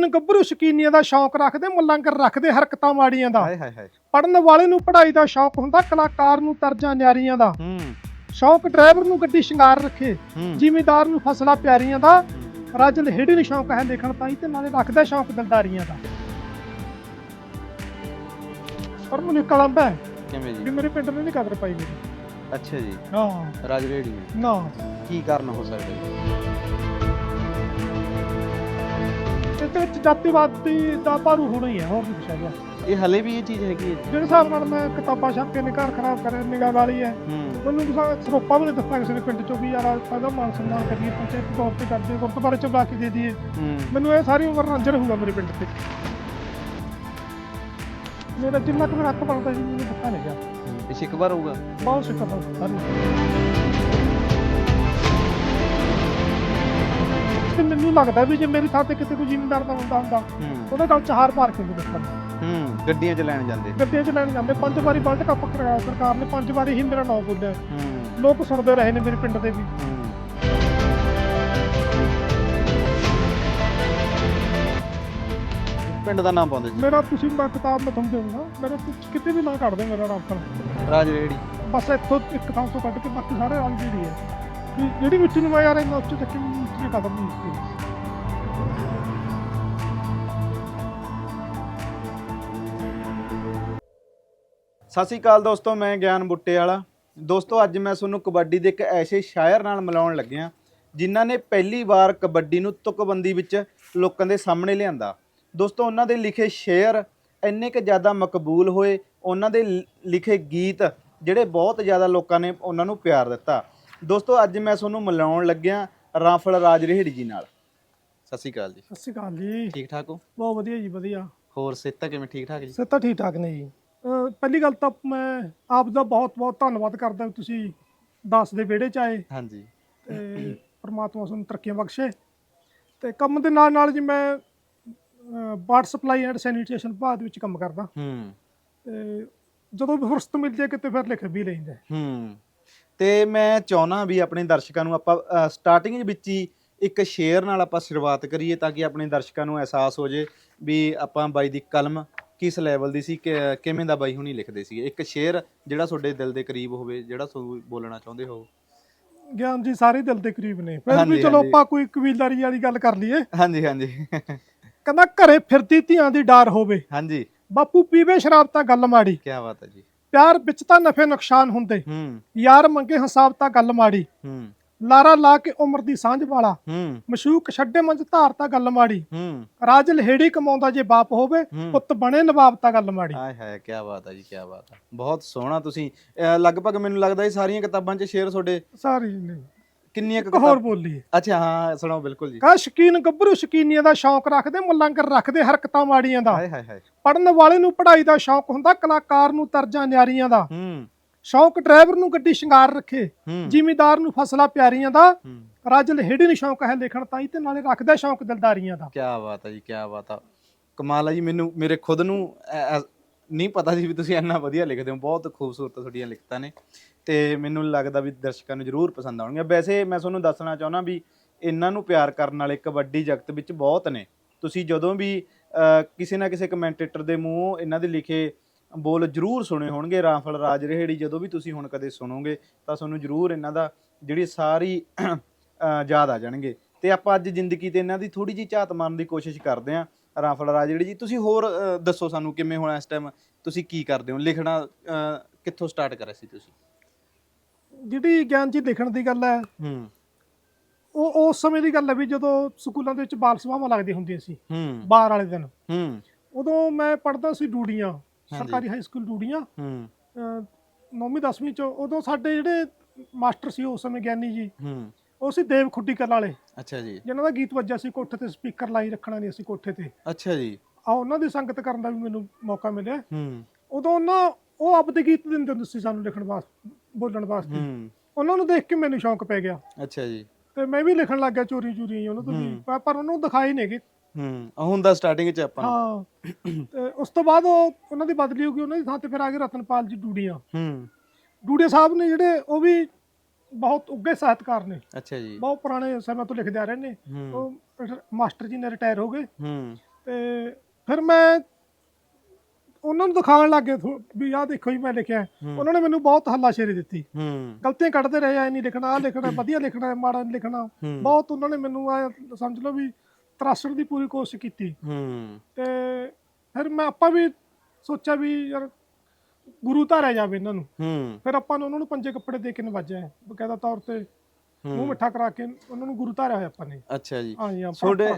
ਸ਼ਕੀਨ ਗੱਭਰੂ ਸ਼ਕੀਨੀਆਂ ਦਾ ਸ਼ੌਂਕ ਰੱਖਦੇ ਮੁੱਲਾਂਕਰ ਰੱਖਦੇ ਹਰਕਤਾਂ ਮਾੜੀਆਂ ਦਾ। ਹਾਏ ਹਾਏ ਹਾਏ। ਪੜਨ ਵਾਲੇ ਨੂੰ ਪੜ੍ਹਾਈ ਦਾ ਸ਼ੌਂਕ ਹੁੰਦਾ ਕਲਾਕਾਰ ਨੂੰ ਤਰਜਾਂ ਨਿਆਰੀਆਂ ਦਾ। ਹੂੰ। ਸ਼ੌਂਕ ਡਰਾਈਵਰ ਨੂੰ ਗੱਡੀ ਸ਼ਿੰਗਾਰ ਰੱਖੇ ਜ਼ਿਮੀਦਾਰ ਨੂੰ ਫਸਲਾਂ ਪਿਆਰੀਆਂ ਦਾ ਰਾਜਲ ਹੇੜੀ ਨੂੰ ਸ਼ੌਂਕ ਹੈ ਲਿਖਣ ਤਾਈ ਤੇ ਨਾਲੇ ਰੱਖਦਾ ਸ਼ੌਂਕ ਦਿਲਦਾਰੀਆਂ ਦਾ। ਪਰ ਮੈਨੂੰ ਕਲੰਬ ਹੈ ਕਿਵੇਂ ਵੀ ਜੀ ਮੇਰੇ ਪਿੰਡ ਨੇ ਨਹੀਂ ਕਦਰ ਪਾਈ ਮੇਰੀ। ਅੱਛਾ ਜੀ। ਹਾਂ ਰਾਜ ਰੇੜੀ। ਨੇ। ਨਾ। ਕੀ ਕਾਰਨ ਹੋ ਸਕਦਾ ਜੀ? ਇਹਦੇ ਵਿੱਚ ਜਾਤੀਵਾਦ ਦੀ ਦਾ ਭਾਰੂ ਹੋਣਾ ਹੀ ਹੈ ਹੋਰ ਨਹੀਂ ਕੁਛ ਹੈਗਾ। ਇਹ ਹਲੇ ਵੀ ਇਹ ਚੀਜ਼ ਹੈਗੀ ਹੈ ਜਿਹੜੇ ਹਿਸਾਬ ਨਾਲ ਮੈਂ ਕਿਤਾਬਾਂ ਛਾਪ ਕੇ ਨਿਕਾਲ ਖਰਾਬ ਕਰੇ ਨਿਗਾਹ ਵਾਲੀ ਹੈ। ਹੂੰ। ਮੈਨੂੰ ਕਿਸੇ ਸਰੋਪਾ ਵੀ ਦਿੱਤਾ ਕਿਸੇ ਨੇ ਪਿੰਡ ਚੋਂ ਵੀ ਯਾਰ ਇਹਦਾ ਮਾਨ ਸਨਮਾਨ ਕਰੀਏ ਪੰਚਾਇਤ ਤੌਰ ਤੇ ਕਰਦੇ ਗੁਰਦੁਆਰੇ ਚ ਬੁਲਾ ਕੇ ਦੇ ਦਈਏ। ਹੂੰ। ਮੈਨੂੰ ਇਹ ਸਾਰੀ ਉਮਰ ਰੰਜਨ ਹੋਊਗਾ ਮੇਰੇ ਪਿੰਡ ਤੇ। ਮੇਰਾ ਜਿੰਨਾ ਕੁ ਮੇਰਾ ਹੱਕ ਬਣਦਾ ਸੀ ਮੈਨੂੰ ਦਿੱਤਾ ਨਹੀਂ ਗਿਆ। ਇਹ ਸ਼ਿਕਵਾਰ ਹੋਊਗਾ ਬਹੁਤ ਸ਼ੁਕਰ ਹੈ ਸਾਰੀ ਤੇ ਮੈਨੂੰ ਲੱਗਦਾ ਵੀ ਜੇ ਮੇਰੀ ਥਾਂ ਤੇ ਕਿਤੇ ਕੋਈ ਜ਼ਿਮੀਂਦਾਰ ਦਾ ਹੁੰਦਾ ਹੁੰਦਾ ਹੂੰ। ਉਹਦੇ ਗੱਲ ਚ ਹਾਰ ਮਾਰ ਕੇ ਵੀ ਦਿੱਤਾ ਹੂੰ ਗੱਡੀਆਂ ਚ ਲੈਣ ਜਾਂਦੇ। ਗੱਡੀਆਂ ਚ ਲੈਣ ਜਾਂਦੇ ਪੰਜ ਵਾਰੀ ਵਰਲਡ ਕੱਪ ਕਰਾਇਆ ਸਰਕਾਰ ਨੇ ਪੰਜ ਵਾਰੀ ਹੀ ਮੇਰਾ ਨਾਮ ਬੋਲਿਆ। ਹੂੰ। ਲੋਕ ਸੁਣਦੇ ਰਹੇ ਨੇ ਮੇਰੇ ਪਿੰਡ ਦੇ ਵੀ। ਹੂੰ। ਪਿੰਡ ਦਾ ਨਾਮ ਪਾਉਂਦੇ ਜੀ ਮੇਰਾ ਤੁਸੀਂ ਮੈਂ ਕਿਤਾਬ ਮੈਂ ਤੁਹਾਨੂੰ ਦੇਵਾਂਗਾ ਮੇਰਾ ਤੁਸੀਂ ਕਿਤੇ ਵੀ ਨਾ ਕੱਢ ਦੇ ਮੇਰਾ ਨਾਮ ਰਾਜ ਰੇੜੀ ਬਸ ਇੱਥੋਂ ਇੱਕ ਥਾਂ ਤੋਂ ਕੱਢ ਕੇ ਬਾਕੀ ਸਾਰੇ ਰੰਗ ਜਿਹੜੀ ਹੈ। ਜਿਹੜੀ ਮਿੱਟੀ ਨੂੰ ਮੈਂ ਯਾਰ ਇੰਨਾ ਉੱਚੇ ਤੱਕ ਮਿੱਟੀ ਨੇ ਨਹੀਂ ਕੀਤੀ ਸਤਿ ਸ਼੍ਰੀ ਅਕਾਲ ਦੋਸਤੋ, ਮੈਂ ਗਿਆਨ ਬੁੱਟੇ ਵਾਲਾ ਦੋਸਤੋ, ਅੱਜ ਮੈਂ ਤੁਹਾਨੂੰ ਕਬੱਡੀ ਦੇ ਇੱਕ ਐਸੇ ਸ਼ਾਇਰ ਨਾਲ ਮਿਲਾਉਣ ਲੱਗਿਆ, ਜਿਨ੍ਹਾਂ ਨੇ ਪਹਿਲੀ ਵਾਰ ਕਬੱਡੀ ਨੂੰ ਤੁਕਬੰਦੀ ਵਿੱਚ ਲੋਕਾਂ ਦੇ ਸਾਹਮਣੇ ਲਿਆਂਦਾ। ਦੋਸਤੋ, ਉਹਨਾਂ ਦੇ ਲਿਖੇ ਸ਼ੇਅਰ ਇੰਨੇ ਕੁ ਜ਼ਿਆਦਾ ਮਕਬੂਲ ਹੋਏ, ਉਹਨਾਂ ਦੇ ਲਿਖੇ ਗੀਤ ਜਿਹੜੇ ਬਹੁਤ ਜ਼ਿਆਦਾ ਲੋਕਾਂ ਨੇ ਉਹਨਾਂ ਨੂੰ ਪਿਆਰ ਦਿੱਤਾ। ਦੋਸਤੋ ਅੱਜ ਮੈਂ ਤੁਹਾਨੂੰ ਮਿਲਾਉਣ ਲੱਗਿਆ ਰਾਫਲ ਰਾਜ ਰੇਹੜੀ ਜੀ ਨਾਲ। ਸਤਿ ਸ਼੍ਰੀ ਅਕਾਲ ਜੀ। ਸਤਿ ਸ਼੍ਰੀ ਅਕਾਲ ਜੀ। ਠੀਕ ਠਾਕ ਹੋ? ਬਹੁਤ ਵਧੀਆ ਜੀ ਵਧੀਆ। ਹੋਰ ਸਿਹਤਾਂ ਕਿਵੇਂ? ਠੀਕ ਠਾਕ ਜੀ? ਸੇ ਤਾਂ ਠੀਕ ਠਾਕ ਨੇ ਜੀ। ਅਹ ਪਹਿਲੀ ਗੱਲ ਤਾਂ ਮੈਂ ਆਪ ਦਾ ਬਹੁਤ ਬਹੁਤ ਧੰਨਵਾਦ ਕਰਦਾ ਵੀ ਤੁਸੀਂ ਦਾਸ ਦੇ ਵਿਹੜੇ ਚ ਆਏ। ਹਾਂਜੀ। ਤੇ ਪ੍ਰਮਾਤਮਾ ਤੁਹਾਨੂੰ ਤਰੱਕੀਆਂ ਬਖਸ਼ੇ। ਤੇ ਕੰਮ ਦੇ ਨਾਲ ਨਾਲ ਜੀ ਮੈਂ ਵਾਟਰ ਸਪਲਾਈ ਐਂਡ ਸੈਨੀਟੇਸ਼ਨ ਵਿਭਾਗ ਵਿੱਚ ਕੰਮ ਕਰਦਾ। ਹੂੰ। ਤੇ ਜਦੋਂ ਵੀ ਫੁਰਸਤ ਮਿਲ ਜੇ ਕਿਤੇ ਫਿਰ ਲਿਖ ਵੀ ਲੈਂਦਾ। ਹੂੰ। ਤੇ ਮੈਂ ਚਾਹਨਾ ਵੀ ਆਪਣੇ ਦਰਸ਼ਕਾਂ ਨੂੰ ਆਪਾਂ ਸਟਾਰਟਿੰਗ ਵਿੱਚ ਹੀ ਇੱਕ ਸ਼ੇਅਰ ਨਾਲ ਆਪਾਂ ਸ਼ੁਰੂਆਤ ਕਰੀਏ ਤਾਂ ਕਿ ਆਪਣੇ ਦਰਸ਼ਕਾਂ ਨੂੰ ਅਹਿਸਾਸ ਹੋ ਜੇ ਵੀ ਆਪਾਂ ਬਾਈ ਦੀ ਕਲਮ ਕਿਸ ਲੈਵਲ ਦੀ ਸੀ ਕਿਵੇਂ ਦਾ ਬਾਈ ਹੁਣੀ ਲਿਖਦੇ ਸੀ ਇੱਕ ਸ਼ੇਅਰ ਜਿਹੜਾ ਤੁਹਾਡੇ ਦਿਲ ਦੇ ਕਰੀਬ ਹੋਵੇ ਜਿਹੜਾ ਤੁਸੀਂ ਬੋਲਣਾ ਚਾਹੁੰਦੇ ਹੋ। ਗਿਆਨ ਜੀ ਸਾਰੇ ਦਿਲ ਦੇ ਕਰੀਬ ਨੇ। ਫਿਰ ਵੀ ਚਲੋ। ਆਪਾਂ ਕੋਈ ਕਬੀਲਦਾਰੀ ਵਾਲੀ ਗੱਲ ਕਰ ਲਈਏ। ਹਾਂਜੀ ਹਾਂਜੀ। ਕਹਿੰਦਾ ਘਰੇ ਫਿਰਦੀ ਧੀਆਂ ਦੀ ਡਾਰ ਹੋਵੇ। ਹਾਂਜੀ। ਬਾਪੂ ਪੀਵੇ ਸ਼ਰਾਬ ਤਾਂ ਗੱਲ ਮਾੜੀ। ਕੀ ਬਾਤ ਹੈ ਜੀ। ਪਿਆਰ ਵਿੱਚ ਤਾਂ ਨਫੇ ਨੁਕਸਾਨ ਹੁੰਦੇ। ਹੂੰ। ਯਾਰ ਮੰਗੇ ਹਿਸਾਬ ਤਾਂ ਗੱਲ ਮਾੜੀ। ਹੂੰ। ਲਾਰਾ ਲਾ ਕੇ ਉਮਰ ਦੀ ਸਾਂਝ ਵਾਲਾ। ਹੂੰ। ਮਸ਼ੂਕ ਛੱਡੇ ਮੰਜ ਧਾਰ ਤਾਂ ਗੱਲ ਮਾੜੀ। ਹੂੰ। ਰਾਜ ਲਹੇੜੀ ਕਮਾਉਂਦਾ ਜੇ ਬਾਪ ਹੋਵੇ ਹੂੰ। ਪੁੱਤ ਬਣੇ ਨਵਾਬ ਤਾਂ ਗੱਲ ਮਾੜੀ। ਹਾਏ ਹਾਏ ਕੀ ਬਾਤ ਹੈ ਜੀ ਕੀ ਬਾਤ ਹੈ ਬਹੁਤ ਸੋਹਣਾ ਤੁਸੀਂ। ਅਹ, ਲਗਭਗ ਮੈਨੂੰ ਲੱਗਦਾ ਇਹ ਸਾਰੀਆਂ ਕਿਤਾਬਾਂ 'ਚ ਸ਼ੇਅਰ ਤੁਹਾਡੇ ਸਾਰੀ ਨਹੀਂ। ਕਿੰਨੀਆਂ ਕੁ ਇੱਕ ਹੋਰ ਕਿਤਾਬ ਬੋਲੀ। ਅੱਛਾ ਹਾਂ ਸੁਣਾਓ ਬਿਲਕੁਲ ਜੀ। ਕਾ ਸ਼ਕੀਨ ਗੱਭਰੂ ਸ਼ਕੀਨੀਆਂ ਦਾ ਸ਼ੌਂਕ ਰੱਖਦੇ ਮੁੱਲਾਂਕਰ ਰੱਖਦੇ ਹਰਕਤਾਂ ਮਾੜੀਆਂ ਦਾ। ਹਾਏ ਹਾਏ ਹਾਏ। ਪੜਨ ਵਾਲੇ ਨੂੰ ਪੜ੍ਹਾਈ ਦਾ ਸ਼ੌਂਕ ਹੁੰਦਾ ਕਲਾਕਾਰ ਨੂੰ ਤਰਜਾਂ ਨਿਆਰੀਆਂ ਦਾ। ਹੂੰ। ਸ਼ੌਂਕ ਡਰਾਈਵਰ ਨੂੰ ਗੱਡੀ ਸ਼ਿੰਗਾਰ ਰੱਖੇ ਹੂੰ। ਜ਼ਿਮੀਦਾਰ ਨੂੰ ਫਸਲਾਂ ਪਿਆਰੀਆਂ ਦਾ। ਹੂੰ। ਰਾਜ ਲਹੇੜੀ ਨੂੰ ਸ਼ੌਂਕ ਹੈ ਲਿਖਣ ਤਾਈ ਤੇ ਨਾਲੇ ਰੱਖਦਾ ਸ਼ੌਂਕ ਦਿਲਦਾਰੀਆਂ ਦਾ। ਕੀ ਬਾਤ ਹੈ ਜੀ ਕੀ ਬਾਤ ਆ। ਕਮਾਲ ਹੈ ਜੀ ਮੈਨੂੰ ਮੇਰੇ ਖੁਦ ਨੂੰ ਐ- ਐ- ਨਹੀਂ ਪਤਾ ਸੀ ਵੀ ਤੁਸੀਂ ਇੰਨਾ ਵਧੀਆ ਲਿਖਦੇ ਹੋ ਬਹੁਤ ਖੂਬਸੂਰਤ ਤੁਹਾਡੀਆਂ ਲਿਖਤਾਂ ਨੇ। ਤੇ ਮੈਨੂੰ ਲੱਗਦਾ ਵੀ ਦਰਸ਼ਕਾਂ ਨੂੰ ਜ਼ਰੂਰ ਪਸੰਦ ਆਉਣਗੀਆਂ। ਵੈਸੇ ਮੈਂ ਤੁਹਾਨੂੰ ਦੱਸਣਾ ਚਾਹੁੰਦਾ ਵੀ ਇਹਨਾਂ ਨੂੰ ਪਿਆਰ ਕਰਨ ਵਾਲੇ ਕਬੱਡੀ ਜਗਤ ਵਿੱਚ ਬਹੁਤ ਨੇ। ਤੁਸੀਂ ਜਦੋਂ ਵੀ ਅਹ, ਕਿਸੇ ਨਾ ਕਿਸੇ ਕਮੈਂਟੇਟਰ ਦੇ ਮੂੰਹੋਂ ਇਹਨਾਂ ਦੇ ਲਿਖੇ ਬੋਲ ਜ਼ਰੂਰ ਸੁਣੇ ਹੋਣਗੇ ਰਾਮਫਲ ਰਾਜ ਰਹੇੜੀ ਜਦੋਂ ਵੀ ਤੁਸੀਂ ਹੁਣ ਕਦੇ ਸੁਣੋਗੇ ਤਾਂ ਤੁਹਾਨੂੰ ਜ਼ਰੂਰ ਇਹਨਾਂ ਦਾ ਜਿਹੜੀ ਸਾਰੀ ਅਹ, ਯਾਦ ਆ ਜਾਣਗੇ। ਤੇ ਆਪਾਂ ਅੱਜ ਜ਼ਿੰਦਗੀ ਤੇ ਇਹਨਾਂ ਦੀ ਥੋੜੀ ਜਿਹੀ ਝਾਤ ਮਾਰਨ ਦੀ ਕੋਸ਼ਿਸ਼ ਕਰਦੇ ਹਾਂ। ਰਾਮਫਲ ਰਾਜ ਜਿਹੜੀ ਜੀ ਤੁਸੀਂ ਹੋਰ ਅਹ, ਦੱਸੋ ਸਾਨੂੰ ਕਿਵੇਂ ਹੁਣ ਇਸ ਟਾਈਮ ਤੁਸੀਂ ਕੀ ਕਰਦੇ ਹੋ? ਲਿਖਣਾ ਅਹ, ਕਿੱਥੋਂ ਸਟਾਰਟ ਕਰਿਆ ਸੀ ਤੁਸੀਂ? ਜਿਹੜੀ ਗਿਆਨ ਜੀ ਲਿਖਣ ਦੀ ਗੱਲ ਹੈ ਹੂੰ। ਉਹ ਉਸ ਸਮੇਂ ਦੀ ਗੱਲ ਹੈ ਵੀ ਜਦੋਂ ਸਕੂਲਾਂ ਦੇ ਵਿੱਚ ਬਾਲ ਸਭਾਵਾਂ ਲੱਗਦੀਆਂ ਹੁੰਦੀਆਂ ਸੀ ਹੂੰ। ਬਾਹਰ ਵਾਲੇ ਦਿਨ। ਹੂੰ। ਉਦੋਂ ਮੈਂ ਪੜ੍ਹਦਾ ਸੀ ਡੂੜੀਆਂ ਸਰਕਾਰੀ ਹਾਈ ਸਕੂਲ ਡੂੜੀਆਂ ਹੂੰ। 9ਵੀਂ 10ਵੀਂ ਚ ਉਦੋਂ ਸਾਡੇ ਜਿਹੜੇ ਮਾਸਟਰ ਸੀ ਉਸ ਸਮੇਂ ਗਿਆਨੀ ਜੀ ਹੂੰ। ਉਹ ਸੀ ਦੇਵ ਖੁੱਡੀਕਰ ਵਾਲੇ। ਅੱਛਾ ਜੀ। ਜਿਨ੍ਹਾਂ ਦਾ ਗੀਤ ਵੱਜਿਆ ਸੀ ਕੋਠੇ ਤੇ ਸਪੀਕਰ ਲਾਈ ਰੱਖਣਾ ਨਹੀਂ ਅਸੀਂ ਕੋਠੇ ਤੇ। ਅੱਛਾ ਜੀ। ਆ ਉਹਨਾਂ ਦੀ ਸੰਗਤ ਕਰਨ ਦਾ ਵੀ ਮੈਨੂੰ ਮੌਕਾ ਮਿਲਿਆ। ਹੂੰ। ਉਦੋਂ ਉਹਨਾਂ ਉਹ ਆਪਦੇ ਗੀਤ ਦਿੰਦੇ ਹੁੰਦੇ ਸੀ ਸਾਨੂੰ ਲਿਖਣ ਵਾਸਤੇ ਬੋਲਣ ਵਾਸਤੇ। ਹੂੰ। ਉਹਨਾਂ ਨੂੰ ਦੇਖ ਕੇ ਮੈਨੂੰ ਸ਼ੌਂਕ ਪੈ ਗਿਆ। ਅੱਛਾ ਜੀ। ਤੇ ਮੈਂ ਵੀ ਲਿਖਣ ਲੱਗ ਗਿਆ ਚੋਰੀ ਚੋਰੀ ਉਹਨਾਂ ਤੋਂ ਵੀ। ਪਰ- ਪਰ ਉਹਨੂੰ ਦਿਖਾਈ ਨਹੀਂਗੇ ਹੂੰ ਆਹ ਹੁੰਦਾ ਸਟਾਰਟਿੰਗ ਚ ਆਪਾਂ। ਨੂੰ। ਹਾਂ। ਤੇ ਉਸ ਤੋਂ ਬਾਅਦ ਉਹ ਉਹਨਾਂ ਦੀ ਬਦਲੀ ਹੋ ਗਈ ਉਹਨਾਂ ਦੀ ਥਾਂ ਤੇ ਫਿਰ ਆ ਗਏ ਰਤਨਪਾਲ ਜੀ ਡੂੜੀਆਂ ਹੂੰ। ਡੂੜੇ ਸਾਹਿਬ ਨੇ ਜਿਹੜੇ ਉਹ ਵੀ ਬਹੁਤ ਉੱਗੇ ਸਾਹਿਤਕਾਰ ਨੇ। ਅੱਛਾ ਜੀ। ਬਹੁਤ ਪੁਰਾਣੇ ਸਮੇਂ ਤੋਂ ਲਿਖਦੇ ਆ ਰਹੇ ਨੇ। ਹੂੰ। ਉਹ ਰਿਟ- ਮਾਸਟਰ ਜੀ ਨੇ ਰਿਟਾਇਰ ਹੋ ਗਏ। ਹੂੰ। ਤੇ ਫਿਰ ਮੈਂ ਉਹਨਾਂ ਨੂੰ ਦਿਖਾਉਣ ਲੱਗੇ ਵੀ ਆਹ ਦੇਖੋ ਜੀ ਮੈਂ ਲਿਖਿਆ। ਉਹਨਾਂ ਨੇ ਮੈਨੂੰ ਬਹੁਤ ਹੱਲਾਸ਼ੇਰੀ ਦਿੱਤੀ। ਹੂੰ। ਗਲਤੀਆਂ ਕੱਢਦੇ ਰਹੇ ਐ ਨਹੀਂ ਲਿਖਣਾ ਆਹ ਲਿਖਣਾ ਵਧੀਆ ਲਿਖਣਾ ਮਾੜਾ ਨਹੀਂ ਲਿਖਣਾ। ਬਹੁਤ ਉਹਨਾਂ ਨੇ ਮੈਨੂੰ ਆ ਸਮਝ ਲਓ ਵੀ ਤਰਾਸਣ ਦੀ ਪੂਰੀ ਕੋਸ਼ਿਸ਼ ਕੀਤੀ। ਹੂੰ। ਤੇ ਫਿਰ ਮੈਂ ਆਪਾਂ ਵੀ ਸੋਚਿਆ ਵੀ ਯਾਰ ਗੁਰੂ ਧਾਰਿਆ ਜਾਵੇ ਇਹਨਾਂ ਨੂੰ। ਹੂੰ। ਫਿਰ ਆਪਾਂ ਨੇ ਉਹਨਾਂ ਨੂੰ ਪੰਜੇ ਕੱਪੜੇ ਦੇ ਕੇ ਨਵਾਜਿਆ ਬਕਾਇਦਾ ਤੌਰ ਤੇ ਮੂੰਹ ਮਿੱਠਾ ਕਰਾ ਕੇ ਉਹਨਾਂ ਨੂੰ ਗੁਰੂ ਧਾਰਿਆ ਹੋਇਆ ਆਪਾਂ ਨੇ। ਅੱਛਾ ਜੀ। ਹਾਂ ਜੀ ਆਪਾਂ। ਤੁਹਾਡੇ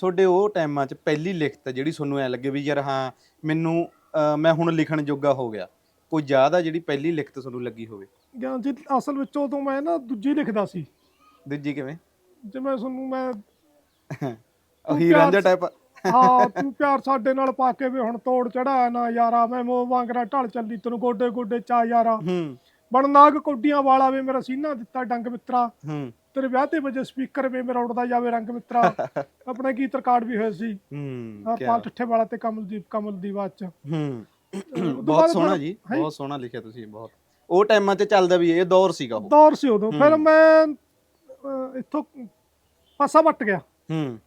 ਤੁਹਾਡੇ ਉਹ ਟਾਈਮਾਂ 'ਚ ਪਹਿਲੀ ਲਿਖਤ ਜਿਹੜੀ ਤੁਹਾਨੂੰ ਐ ਲੱਗੇ ਵੀ ਯਾਰ ਹਾਂ ਮੈਨੂੰ ਅਹ, ਮੈਂ ਹੁਣ ਲਿਖਣ ਜੋਗਾ ਹੋ ਗਿਆ। ਕੋਈ ਯਾਦ ਆ ਜਿਹੜੀ ਪਹਿਲੀ ਲਿਖਤ ਤੁਹਾਨੂੰ ਲੱਗੀ ਹੋਵੇ? ਗਿਆਨ ਜੀ ਅਸਲ ਵਿੱਚ ਉਦੋਂ ਮੈਂ ਨਾ ਦੂਜੀ ਲਿਖਦਾ ਸੀ। ਦੂਜੀ ਕਿਵੇਂ? ਜਿਵੇਂ ਤੁਹਾਨੂੰ ਮੈਂ ਉਹੀ ਪਿਆਰ ਰਾਂਝਾ ਟਾਈਪ ਹਾਂ ਤੂੰ ਪਿਆਰ ਸਾਡੇ ਨਾਲ ਪਾ ਕੇ ਵੀ ਹੁਣ ਤੋੜ ਚੜਾ ਨਾ ਯਾਰਾ ਮੈਂ ਮੋ ਵਾਂਗਰਾ ਢਲ ਚੱਲੀ ਤੈਨੂੰ ਗੋਡੇ ਗੋਡੇ ਚਾ ਯਾਰਾ। ਹੂੰ। ਬਣ ਨਾਗ ਕੋਡੀਆਂ ਵਾਲਾ ਵੇ ਮੇਰਾ ਸੀਨਾ ਦਿੱਤਾ ਡੰਗ ਮਿੱਤਰਾ। ਹੂੰ। ਤੇਰੇ ਵਿਆਹ ਤੇ ਵਜੇ ਸਪੀਕਰ ਵੇ ਮੇਰਾ ਉੱਡਦਾ ਜਾਵੇ ਰੰਗ ਮਿੱਤਰਾ। ਆਪਣੇ ਗੀਤ ਰਿਕਾਰਡ ਵੀ ਹੋਏ ਸੀ। ਹੂੰ ਕਿਆ- ਠੱਠੇ ਵਾਲਾ ਤੇ ਕਮਲਦੀਪ ਕਮਲ ਦੀ ਆਵਾਜ਼ ਚ। ਹੂੰ। ਬਹੁਤ ਬਾਅਦ ਸੋਹਣਾ ਜੀ? ਬਹੁਤ ਸੋਹਣਾ ਲਿਖਿਆ ਤੁਸੀਂ ਬਹੁਤ। ਉਹ ਟਾਈਮਾਂ 'ਚ ਚੱਲਦਾ ਵੀ ਇਹ ਦੌਰ ਸੀਗਾ ਉਹ। ਦੌਰ ਸੀ ਉਦੋਂ। ਫਿਰ। ਮੈਂ ਇੱਥੋਂ ਪਾਸਾ ਵੱਟ ਗਿਆ। ਹੂੰ।